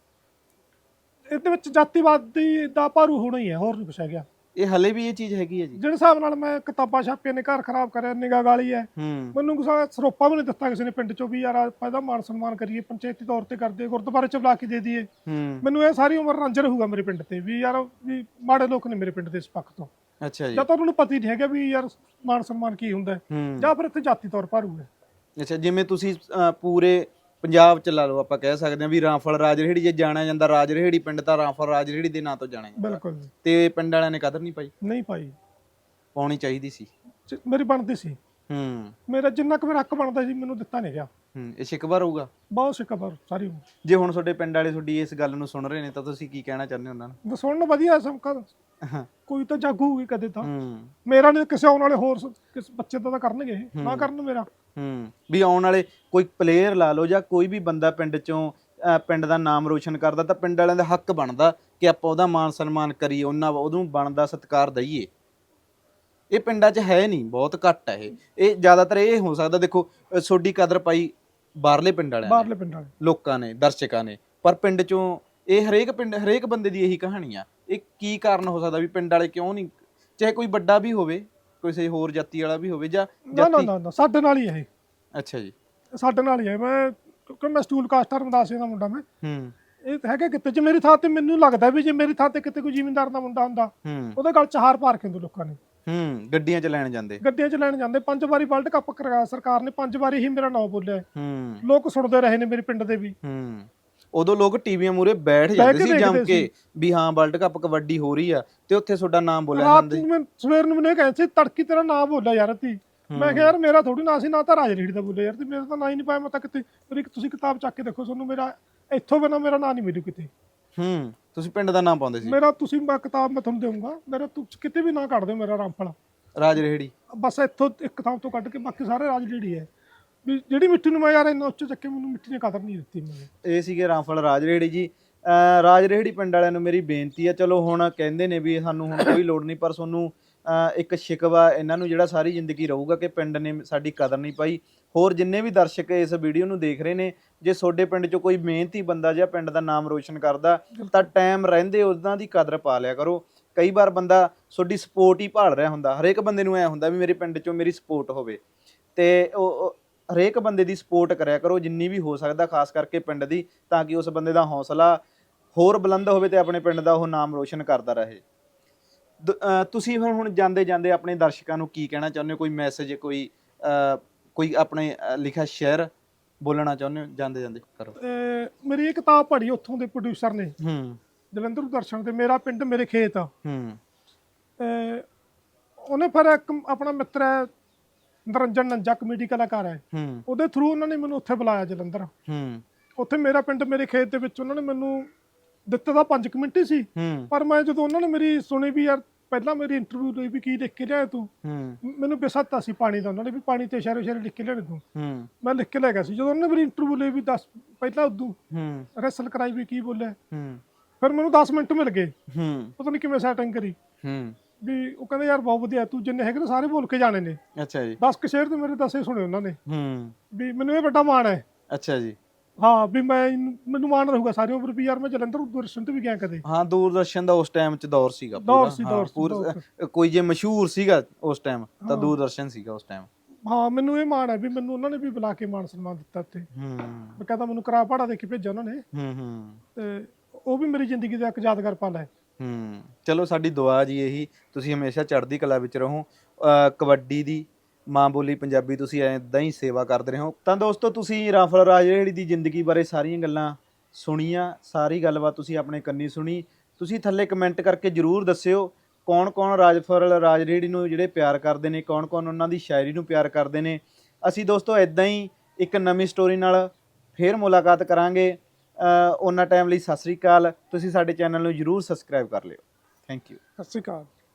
ਇਹਦੇ ਵਿੱਚ ਜਾਤੀਵਾਦੀ ਦਾ ਭਾਰੂ ਹੋਣਾ ਹੀ ਹੈ। ਹੋਰ ਨਹੀਂ ਕੁਛ ਹੈਗਾ। ਇਹ ਹਲੇ ਵੀ ਇਹ ਚੀਜ਼ ਹੈਗੀ ਹੈ ਜੀ। ਜਿਹੜੇ ਹਿਸਾਬ ਨਾਲ ਮੈਂ ਕਿਤਾਬਾਂ ਛਾਪੀਆਂ ਨੇ ਘਰ ਖਰਾਬ ਕਰਿਆ ਨਿਗਾਹ ਗਾਲੀ ਹੈ। ਹੂੰ। ਮੈਨੂੰ ਕਿਸੇ ਸਰੋਪਾ ਵੀ ਨਹੀਂ ਦਿੱਤਾ ਕਿਸੇ ਨੇ ਪਿੰਡ ਚੋਂ ਵੀ ਯਾਰ ਆਪਾਂ ਇਹਦਾ ਮਾਨ ਸਨਮਾਨ ਕਰੀਏ ਪੰਚਾਇਤੀ ਤੌਰ ਤੇ ਕਰਦੇ ਗੁਰਦੁਆਰੇ ਚ ਬੁਲਾ ਕੇ ਦੇ ਦਈਏ। ਹੂੰ। ਮੈਨੂੰ ਇਹ ਸਾਰੀ ਉਮਰ ਰੰਜ ਰਹੂਗਾ ਮੇਰੇ ਪਿੰਡ ਤੇ ਵੀ ਯਾਰ ਵੀ ਮਾੜੇ ਲੋਕ ਨੇ ਮੇਰੇ ਪਿੰਡ ਦੇ ਇਸ ਪੱਖ ਤੋਂ। ਅੱਛਾ ਜੀ। ਜਾਂ ਤਾਂ ਉਹਨਾਂ ਨੂੰ ਪਤਾ ਹੀ ਨਹੀਂ ਹੈਗਾ ਵੀ ਯਾਰ ਮਾਨ ਸਨਮਾਨ ਕੀ ਹੁੰਦਾ। ਹੈ, ਹੂੰ ਜਾਂ ਫਿਰ ਇੱਥੇ ਜਾਤੀ ਤੌਰ ਭਾਰੂ ਹੈ ਅੱਛਾ ਜਿਵੇਂ ਤੁਸੀਂ ਪੂਰੇ ਪੰਜਾਬ ਚ ਲਾ ਲਓ ਆਪਾਂ ਕਹਿ ਸਕਦੇ ਹਾਂ ਵੀ ਰਾਮਫਲ ਰਾਜ ਰੇੜੀ ਜੇ ਜਾਣਿਆ ਜਾਂਦਾ ਰਾਜ ਰੇੜੀ ਪਿੰਡ ਤਾਂ ਰਾਮਫਲ ਰਾਜ ਰੇੜੀ ਦੇ ਨਾਂ ਤੋਂ ਜਾਣਿਆ ਜਾਂਦਾ। ਬਿਲਕੁਲ। ਤੇ ਪਿੰਡ ਵਾਲਿਆਂ ਨੇ ਕਦਰ ਨਹੀਂ ਪਾਈ? ਨਹੀਂ ਪਾਈ। ਪਾਉਣੀ ਚਾਹੀਦੀ ਸੀ। ਚ- ਮੇਰੀ ਬਣਦੀ ਸੀ। ਹੂੰ। ਮੇਰਾ ਜਿੰਨਾ ਕੁ ਮੇਰਾ ਹੱਕ ਬਣਦਾ ਸੀ ਮੈਨੂੰ ਦਿੱਤਾ ਨਹੀਂ ਗਿਆ। ਹੂੰ ਇਹ ਸ਼ਿਕਵਾ ਰਹੂਗਾ ਬਹੁਤ ਸਿੱਕਾ ਸਾਰੀ ਉਮਰ। ਜੇ ਹੁਣ ਤੁਹਾਡੇ ਪਿੰਡ ਵਾਲੇ ਤੁਹਾਡੀ ਇਸ ਗੱਲ ਨੂੰ ਸੁਣ ਰਹੇ ਨੇ ਤਾਂ ਤੁਸੀਂ ਕੀ ਕਹਿਣਾ ਚਾਹੁੰਦੇ ਹੋ ਉਹਨਾਂ ਨੂੰ? ਸੁਣਨ ਵਧੀਆ ਸਭ ਕਾ ਹਾਂ। ਕੋਈ ਤਾਂ ਜਾਗੂਗੀ ਕਦੇ ਤਾਂ। ਹੂੰ। ਮੇਰਾ ਨਹੀਂ ਕਿਸੇ ਆਉਣ ਵਾਲੇ ਹੋਰ ਸ- ਕਿਸ ਬੱਚੇ ਦਾ ਤਾਂ ਕਰਨਗੇ ਇਹ, ਨਾ ਕਰਨ ਮੇਰਾ। ਹੂੰ। ਵੀ ਆਉਣ ਵਾਲੇ ਕੋਈ ਪਲੇਅਰ ਲਾ ਲਓ ਜਾਂ ਕੋਈ ਵੀ ਬੰਦਾ ਪਿੰਡ ਚੋਂ ਅਹ, ਪਿੰਡ ਦਾ ਨਾਮ ਰੋਸ਼ਨ ਕਰਦਾ ਤਾਂ ਪਿੰਡ ਵਾਲਿਆਂ ਦਾ ਹੱਕ ਬਣਦਾ ਕਿ ਆਪਾਂ ਉਹਦਾ ਮਾਨ ਸਨਮਾਨ ਕਰੀਏ ਉਹਨਾਂ ਉਹਨੂੰ ਬਣਦਾ ਸਤਿਕਾਰ ਦਈਏ। ਇਹ ਪਿੰਡਾਂ 'ਚ ਹੈ ਨਹੀਂ ਬਹੁਤ ਘੱਟ ਹੈ ਇਹ। ਇਹ ਜ਼ਿਆਦਾਤਰ ਇਹ ਹੋ ਸਕਦਾ ਦੇਖੋ ਤੁਹਾਡੀ ਕਦਰ ਪਾਈ ਬਾਹਰਲੇ ਪਿੰਡ ਵਾਲਿਆਂ ਨੇ ਬਾਹਰਲੇ ਪਿੰਡ ਵਾਲੇ। ਲੋਕਾਂ ਨੇ ਦਰਸ਼ਕਾਂ ਨੇ। ਪਰ ਪਿੰਡ ਚੋਂ ਇਹ ਹਰੇਕ ਪਿੰਡ ਹਰੇਕ ਬੰਦੇ ਦੀ ਇਹੀ ਕਹਾਣੀ ਆ। ਇਹ ਕੀ ਕਾਰਨ ਹੋ ਸਕਦਾ ਵੀ ਪਿੰਡ ਵਾਲੇ ਕਿਉਂ ਨਹੀਂ ਚਾਹੇ ਕੋਈ ਵੱਡਾ ਵੀ ਹੋਵੇ ਕਿਸੇ ਹੋਰ ਜਾਤੀ ਵਾਲਾ ਵੀ ਹੋਵੇ ਜਾਂ ਨਾ ਨਾ ਜਾਤੀ ਨਾ ਨਾ ਸਾਡੇ ਨਾਲ ਹੀ ਇਹ। ਅੱਛਾ ਜੀ। ਸਾਡੇ ਨਾਲ ਹੀ ਹੈ। ਮੈਂ ਕਿਉਂਕਿ ਮੈਂ ਸਟੂਲ ਕਾਸਟਰ ਰਮਦਾਸੀਆ ਦਾ ਮੁੰਡਾ ਮੈਂ। ਹੂੰ। ਇਹ ਤਾਂ ਹੈਗਾ ਕਿਤੇ ਚ ਮੇਰੀ ਥਾਂ ਤੇ ਮੈਨੂੰ ਲੱਗਦਾ ਵੀ ਜੇ ਮੇਰੀ ਥਾਂ ਤੇ ਕਿਤੇ ਕੋਈ ਜ਼ਿਮੀਂਦਾਰ ਦਾ ਮੁੰਡਾ ਹੁੰਦਾ ਹੂੰ। ਉਹਦੇ ਗਲ ਚ ਹਾਰ ਪਾਰ ਖਿੰਦੂ ਲੋਕਾਂ ਨੇ। ਹੂੰ ਗੱਡੀਆਂ 'ਚ ਲੈਣ ਜਾਂਦੇ। ਗੱਡੀਆਂ ਚ ਲੈਣ ਜਾਂਦੇ ਪੰਜ ਵਾਰੀ ਵਰਲਡ ਕੱਪ ਕਰਾ ਸਰਕਾਰ ਨੇ ਪੰਜ ਵਾਰੀ ਹੀ ਮੇਰਾ ਨਾਮ ਬੋਲਿਆ। ਹੂੰ। ਲੋਕ ਸੁਣਦੇ ਰਹੇ ਨੇ ਮੇਰੇ ਪਿੰਡ ਦੇ ਵੀ। ਹੂੰ। ਉਦੋਂ ਲੋਕ ਟੀਵੀਆਂ ਮੂਰੇ ਬੈਠ ਜਾਂਦੇ ਸੀ ਜੰਮ ਦੇਖਦੇ ਕੇ ਵੀ ਹਾਂ ਵਰਲਡ ਕੱਪ ਕਬੱਡੀ ਹੋ ਰਹੀ ਆ ਤੇ ਉੱਥੇ ਤੁਹਾਡਾ ਨਾਮ ਬੋਲਿਆ ਰਾਤ ਜਾਂਦਾ। ਨੂੰ ਮੈਂ ਸਵੇਰ ਨੂੰ ਮੈਨੂੰ ਇਹ ਕਹਿੰਦੇ ਸੀ ਤੜਕੀ ਤੇਰਾ ਨਾਮ ਬੋਲਿਆ ਯਾਰ ਤੀ। ਮੈਂ ਕਿਹਾ ਯਾਰ ਮੇਰਾ ਥੋੜੀ ਨਾਂ ਸੀ ਨਾ ਤਾਂ ਰਾਜ ਰੇੜੀ ਦਾ ਬੋਲਿਆ ਯਾਰ ਤੇ। ਮੇਰਾ ਤਾਂ ਨਾਂ ਹੀ ਨਹੀਂ ਪਾਇਆ ਮੈਂ ਤਾਂ ਕਿਤੇ ਮੇਰੀ ਤੁਸੀਂ ਕਿਤਾਬ ਚੱਕ ਕੇ ਦੇਖੋ ਤੁਹਾਨੂੰ ਮੇਰਾ ਇੱਥੋਂ ਬਿਨਾ ਮੇਰਾ ਨਾਂ ਨਹੀਂ ਮਿਲੂ ਕਿਤੇ। ਹੂੰ। ਤੁਸੀਂ ਪਿੰਡ ਦਾ ਨਾਮ ਪਾਉਂਦੇ ਸੀ? ਮੇਰਾ ਤੁਸੀਂ ਮੈਂ ਕਿਤਾਬ ਮੈਂ ਤੁਹਾਨੂੰ ਦੇਵਾਂਗਾ ਮੇਰਾ ਤੁਸੀਂ ਕਿਤੇ ਵੀ ਨਾਂ ਕੱਢ ਦਿਓ ਮੇਰਾ ਰਾਮਫਲ ਰਾਜ ਰੇਹੜੀ। ਬਸ ਇੱਥੋਂ ਇੱਕ ਥਾਂ ਤੋਂ ਕੱਢ ਕੇ ਬਾਕੀ ਸਾਰੇ ਰਾਜ ਰੇੜੀ ਹੈ। ਵੀ ਜਿਹੜੀ ਮਿੱਟੀ ਨੂੰ ਮੈਂ ਯਾਰ ਇੰਨਾ ਉੱਚੇ ਚੱਕੇ ਮੈਨੂੰ ਮਿੱਟੀ ਨੇ ਕਦਰ ਨਹੀਂ ਦਿੱਤੀ ਮੈਨੂੰ। ਇਹ ਸੀਗੇ ਰਾਮਫਲ ਰਾਜ ਰੇਹੜੀ ਜੀ। ਅਹ ਰਾਜ ਰੇਹੜੀ ਪਿੰਡ ਵਾਲਿਆਂ ਨੂੰ ਮੇਰੀ ਬੇਨਤੀ ਆ ਚਲੋ ਹੁਣ ਕਹਿੰਦੇ ਨੇ ਵੀ ਸਾਨੂੰ ਹੁਣ ਕੋਈ ਲੋੜ ਨਹੀਂ ਪਰ ਤੁਹਾਨੂੰ ਅਹ ਇੱਕ ਸ਼ਿਕਵਾ ਇਹਨਾਂ ਨੂੰ ਜਿਹੜਾ ਸਾਰੀ ਜ਼ਿੰਦਗੀ ਰਹੂਗਾ ਕਿ ਪਿੰਡ ਨੇ ਸਾਡੀ ਕਦਰ ਨਹੀਂ ਪਾਈ। ਹੋਰ ਜਿੰਨੇ ਵੀ ਦਰਸ਼ਕ ਇਸ ਵੀਡੀਓ ਨੂੰ ਦੇਖ ਰਹੇ ਨੇ, ਜੇ ਤੁਹਾਡੇ ਪਿੰਡ 'ਚ ਕੋਈ ਮਿਹਨਤੀ ਬੰਦਾ ਜਾਂ ਪਿੰਡ ਦਾ ਨਾਮ ਰੋਸ਼ਨ ਕਰਦਾ, ਤਾਂ ਟਾਈਮ ਰਹਿੰਦੇ ਉਹਨਾਂ ਦੀ ਕਦਰ ਪਾ ਲਿਆ ਕਰੋ। ਕਈ ਵਾਰ ਬੰਦਾ ਤੁਹਾਡੀ ਸਪੋਰਟ ਹੀ ਭਾਲ ਰਿਹਾ ਹੁੰਦਾ, ਹਰੇਕ ਬੰਦੇ ਨੂੰ ਐ ਹੁੰਦਾ ਵੀ ਮੇਰੇ ਪਿੰਡ 'ਚੋਂ ਮੇਰੀ ਸਪੋਰਟ ਹੋਵੇ। ਤੇ ਉਹ ਹਰੇਕ ਬੰਦੇ ਦੀ ਸਪੋਰਟ ਕਰਿਆ ਕਰੋ, ਜਿੰਨੀ ਵੀ ਹੋ ਸਕਦਾ, ਖਾਸ ਕਰਕੇ ਪਿੰਡ ਦੀ, ਤਾਂ ਕਿ ਉਸ ਬੰਦੇ ਦਾ ਹੌਸਲਾ ਹੋਰ ਬੁਲੰਦ ਹੋਵੇ ਤੇ ਆਪਣੇ ਪਿੰਡ ਦਾ ਉਹ ਨਾਮ ਰੋਸ਼ਨ ਕਰਦਾ ਰਹੇ। ਦ- ਤੁਸੀਂ ਹੁਣ ਹੁਣ ਜਾਂਦੇ ਜਾਂਦੇ ਆਪਣੇ ਦਰਸ਼ਕਾਂ ਨੂੰ ਕੀ ਕਹਿਣਾ ਚਾਹੁੰਦੇ ਹੋ? ਕੋਈ ਮੈਸੇਜ ਕੋਈ ਕੋਈ ਆਪਣੇ ਲਿਖਿਆ ਸ਼ੇਅਰ ਬੋਲਣਾ ਚਾਹੁੰਦੇ ਹੋ? ਜਾਂਦੇ ਜਾਂਦੇ ਕਰੋ। ਮੇਰੀ ਇਹ ਕਿਤਾਬ ਪੜ੍ਹੀ ਉੱਥੋਂ ਦੇ ਪ੍ਰੋਡਿਊਸਰ ਨੇ। ਹੂੰ। ਜਲੰਧਰ ਦਰਸ਼ਨ ਤੇ ਮੇਰਾ ਪਿੰਡ ਮੇਰੇ ਖੇਤ ਆ। ਹੂੰ। ਉਹਨੇ ਫਿਰ ਇੱਕ ਆਪਣਾ ਮਿੱਤਰ ਹੈ ਨਰੰਜਨ ਨੰਜਾ ਕਮੇਡੀ ਕਲਾਕਾਰ ਹੈ। ਹੂੰ। ਉਹਦੇ ਥਰੂ ਉਹਨਾਂ ਨੇ ਮੈਨੂੰ ਉੱਥੇ ਬੁਲਾਇਆ ਜਲੰਧਰ। ਹੂੰ। ਉੱਥੇ ਮੇਰਾ ਪਿੰਡ ਮੇਰੇ ਖੇਤ ਦੇ ਵਿੱਚ ਉਹਨਾਂ ਨੇ ਮੈਨੂੰ ਦਿੱਤਾ ਤਾਂ 5 ਮਿੰਟ ਹੀ ਸੀ। ਹੂੰ। ਪਰ ਮੈਂ ਜਦੋਂ ਉਹਨਾਂ ਨੇ ਮੇਰੀ ਸੁਣੀ ਵੀ ਯਾਰ ਪਹਿਲਾਂ ਮੇਰੀ ਇੰਟਰਵਿਊ ਲਈ ਵੀ ਕੀ ਲਿਖ ਕੇ ਲਿਆਇਆ ਤੂੰ? ਹੂੰ। ਮੈਨੂੰ ਬੇਸੱਤਾ ਸੀ ਪਾਣੀ ਦਾ ਉਹਨਾਂ ਨੇ ਵੀ ਪਾਣੀ ਤੇ ਇਸ਼ਾਰੇ ਇਸ਼ਾਰੇ ਲਿਖ ਕੇ ਲਿਆਣੇ ਤੂੰ। ਹੂੰ। ਮੈਂ ਲਿਖ ਕੇ ਲੈ ਗਿਆ ਸੀ। ਜਦੋਂ ਉਹਨਾਂ ਨੇ ਮੇਰੀ ਇੰਟਰਵਿਊ ਲਈ ਵੀ 10 ਪਹਿਲਾਂ ਉਦੋਂ ਹੂੰ। ਰੈਸਲ ਕਰਾਈ ਵੀ ਕੀ ਬੋਲਿਆ। ਹੂੰ। ਫਿਰ ਮੈਨੂੰ 10 ਮਿੰਟ ਮਿਲ ਗਏ। ਹੂੰ। ਪਤਾ ਨਹੀਂ ਕਿਵੇਂ ਸੈਟਿੰਗ ਕਰੀ। ਹੂੰ। ਵੀ ਉਹ ਕਹਿੰਦੇ ਯਾਰ ਬਹੁਤ ਵਧੀਆ ਤੂੰ ਜਿੰਨੇ ਹੈਗੇ ਨੇ ਸਾਰੇ ਬੋਲ ਕੇ ਜਾਣੇ ਨੇ। ਅੱਛਾ ਜੀ। 10 ਕੇ ਸ਼ੇਰ ਤੇ ਮੇਰੇ ਦਸੇ ਸੁਣੇ ਉਹਨਾਂ ਨੇ। ਹੂੰ। ਵੀ ਮੈਨੂੰ ਇਹ ਵੱਡਾ ਮਾਣ ਹੈ। ਅੱਛਾ ਜੀ। ਹਾਂ ਵੀ ਮੈਂ ਇਹਨੂੰ- ਮੈਨੂੰ ਮਾਣ ਰਹੂਗਾ ਸਾਰੀ ਉਮਰ ਵੀ ਯਾਰ ਮੈਂ ਜਲੰਧਰ ਦੂਰਦਰਸ਼ਨ ਤੇ ਵੀ ਗਿਆ ਕਦੇ। ਹਾਂ ਦੂਰਦਰਸ਼ਨ ਦਾ ਉਸ ਟਾਈਮ ਚ ਦੌਰ ਸੀਗਾ ਦੌਰ ਪੂਰਾ। ਸੀ, ਹਾਂ, ਦੌਰ ਸੀ, ਪੂਰਾ- ਦੌਰ ਕੋਈ ਜੇ ਮਸ਼ਹੂਰ ਸੀਗਾ ਉਸ ਟਾਈਮ ਤਾਂ ਦੂਰਦਰਸ਼ਨ ਸੀਗਾ ਉਸ ਟਾਈਮ ਹਾਂ ਮੈਨੂੰ ਇਹ ਮਾਣ ਹੈ ਵੀ ਮੈਨੂੰ ਉਹਨਾਂ ਨੇ ਵੀ ਬੁਲਾ ਕੇ ਮਾਣ ਸਨਮਾਨ ਦਿੱਤਾ ਉੱਥੇ। ਹੂੰ। ਮੈਂ ਕਹਿੰਦਾ ਮੈਨੂੰ ਕਿਰਾਇਆ ਭਾੜਾ ਦੇ ਕੇ ਭੇਜਿਆ ਉਹਨਾਂ ਨੇ। ਹੂੰ ਹੂੰ। ਤੇ ਉਹ ਵੀ ਮੇਰੀ ਜ਼ਿੰਦਗੀ ਦਾ ਇੱਕ ਯਾਦਗਾਰ ਪਲ ਹੈ। ਹੂੰ। ਚਲੋ ਸਾਡੀ ਦੁਆ ਜੀ ਇਹੀ ਤੁਸੀਂ ਹਮੇਸ਼ਾ ਚੜ੍ਹਦੀ ਕਲਾ ਵਿੱਚ ਰਹੋ। ਅਹ ਕਬੱਡੀ ਦੀ ਮਾਂ ਬੋਲੀ ਪੰਜਾਬੀ ਤੁਸੀਂ ਐਦਾਂ ਹੀ ਸੇਵਾ ਕਰਦੇ ਰਹੋ ਤਾਂ ਦੋਸਤੋ, ਤੁਸੀਂ ਰਾਫਲ ਰਾਜੇੜੀ ਦੀ ਜ਼ਿੰਦਗੀ ਬਾਰੇ ਸਾਰੀਆਂ ਗੱਲਾਂ ਸੁਣੀਆਂ, ਸਾਰੀ ਗੱਲਬਾਤ ਤੁਸੀਂ ਆਪਣੇ ਕੰਨੀ ਸੁਣੀ। ਤੁਸੀਂ ਥੱਲੇ ਕਮੈਂਟ ਕਰਕੇ ਜਰੂਰ ਦੱਸਿਓ ਕੌਣ-ਕੌਣ ਰਾਜਫਲ ਰਾਜਰੇੜੀ ਨੂੰ ਜਿਹੜੇ ਪਿਆਰ ਕਰਦੇ ਨੇ ਕੌਣ-ਕੌਣ ਉਹਨਾਂ ਦੀ ਸ਼ਾਇਰੀ ਨੂੰ ਪਿਆਰ ਕਰਦੇ ਨੇ। ਅਸੀਂ ਦੋਸਤੋ ਐਦਾਂ ਹੀ ਇੱਕ ਨਵੀਂ ਸਟੋਰੀ ਨਾਲ ਫੇਰ ਮੁਲਾਕਾਤ ਕਰਾਂਗੇ। ਉਹਨਾਂ ਟਾਈਮ ਲਈ ਸਤਿ ਸ੍ਰੀ ਅਕਾਲ। ਤੁਸੀਂ ਸਾਡੇ ਚੈਨਲ ਨੂੰ ਜਰੂਰ ਸਬਸਕ੍ਰਾਈਬ ਕਰ ਲਿਓ। ਥੈਂਕ ਯੂ ਸਤਿ ਸ਼੍ਰੀ ਅਕਾਲ।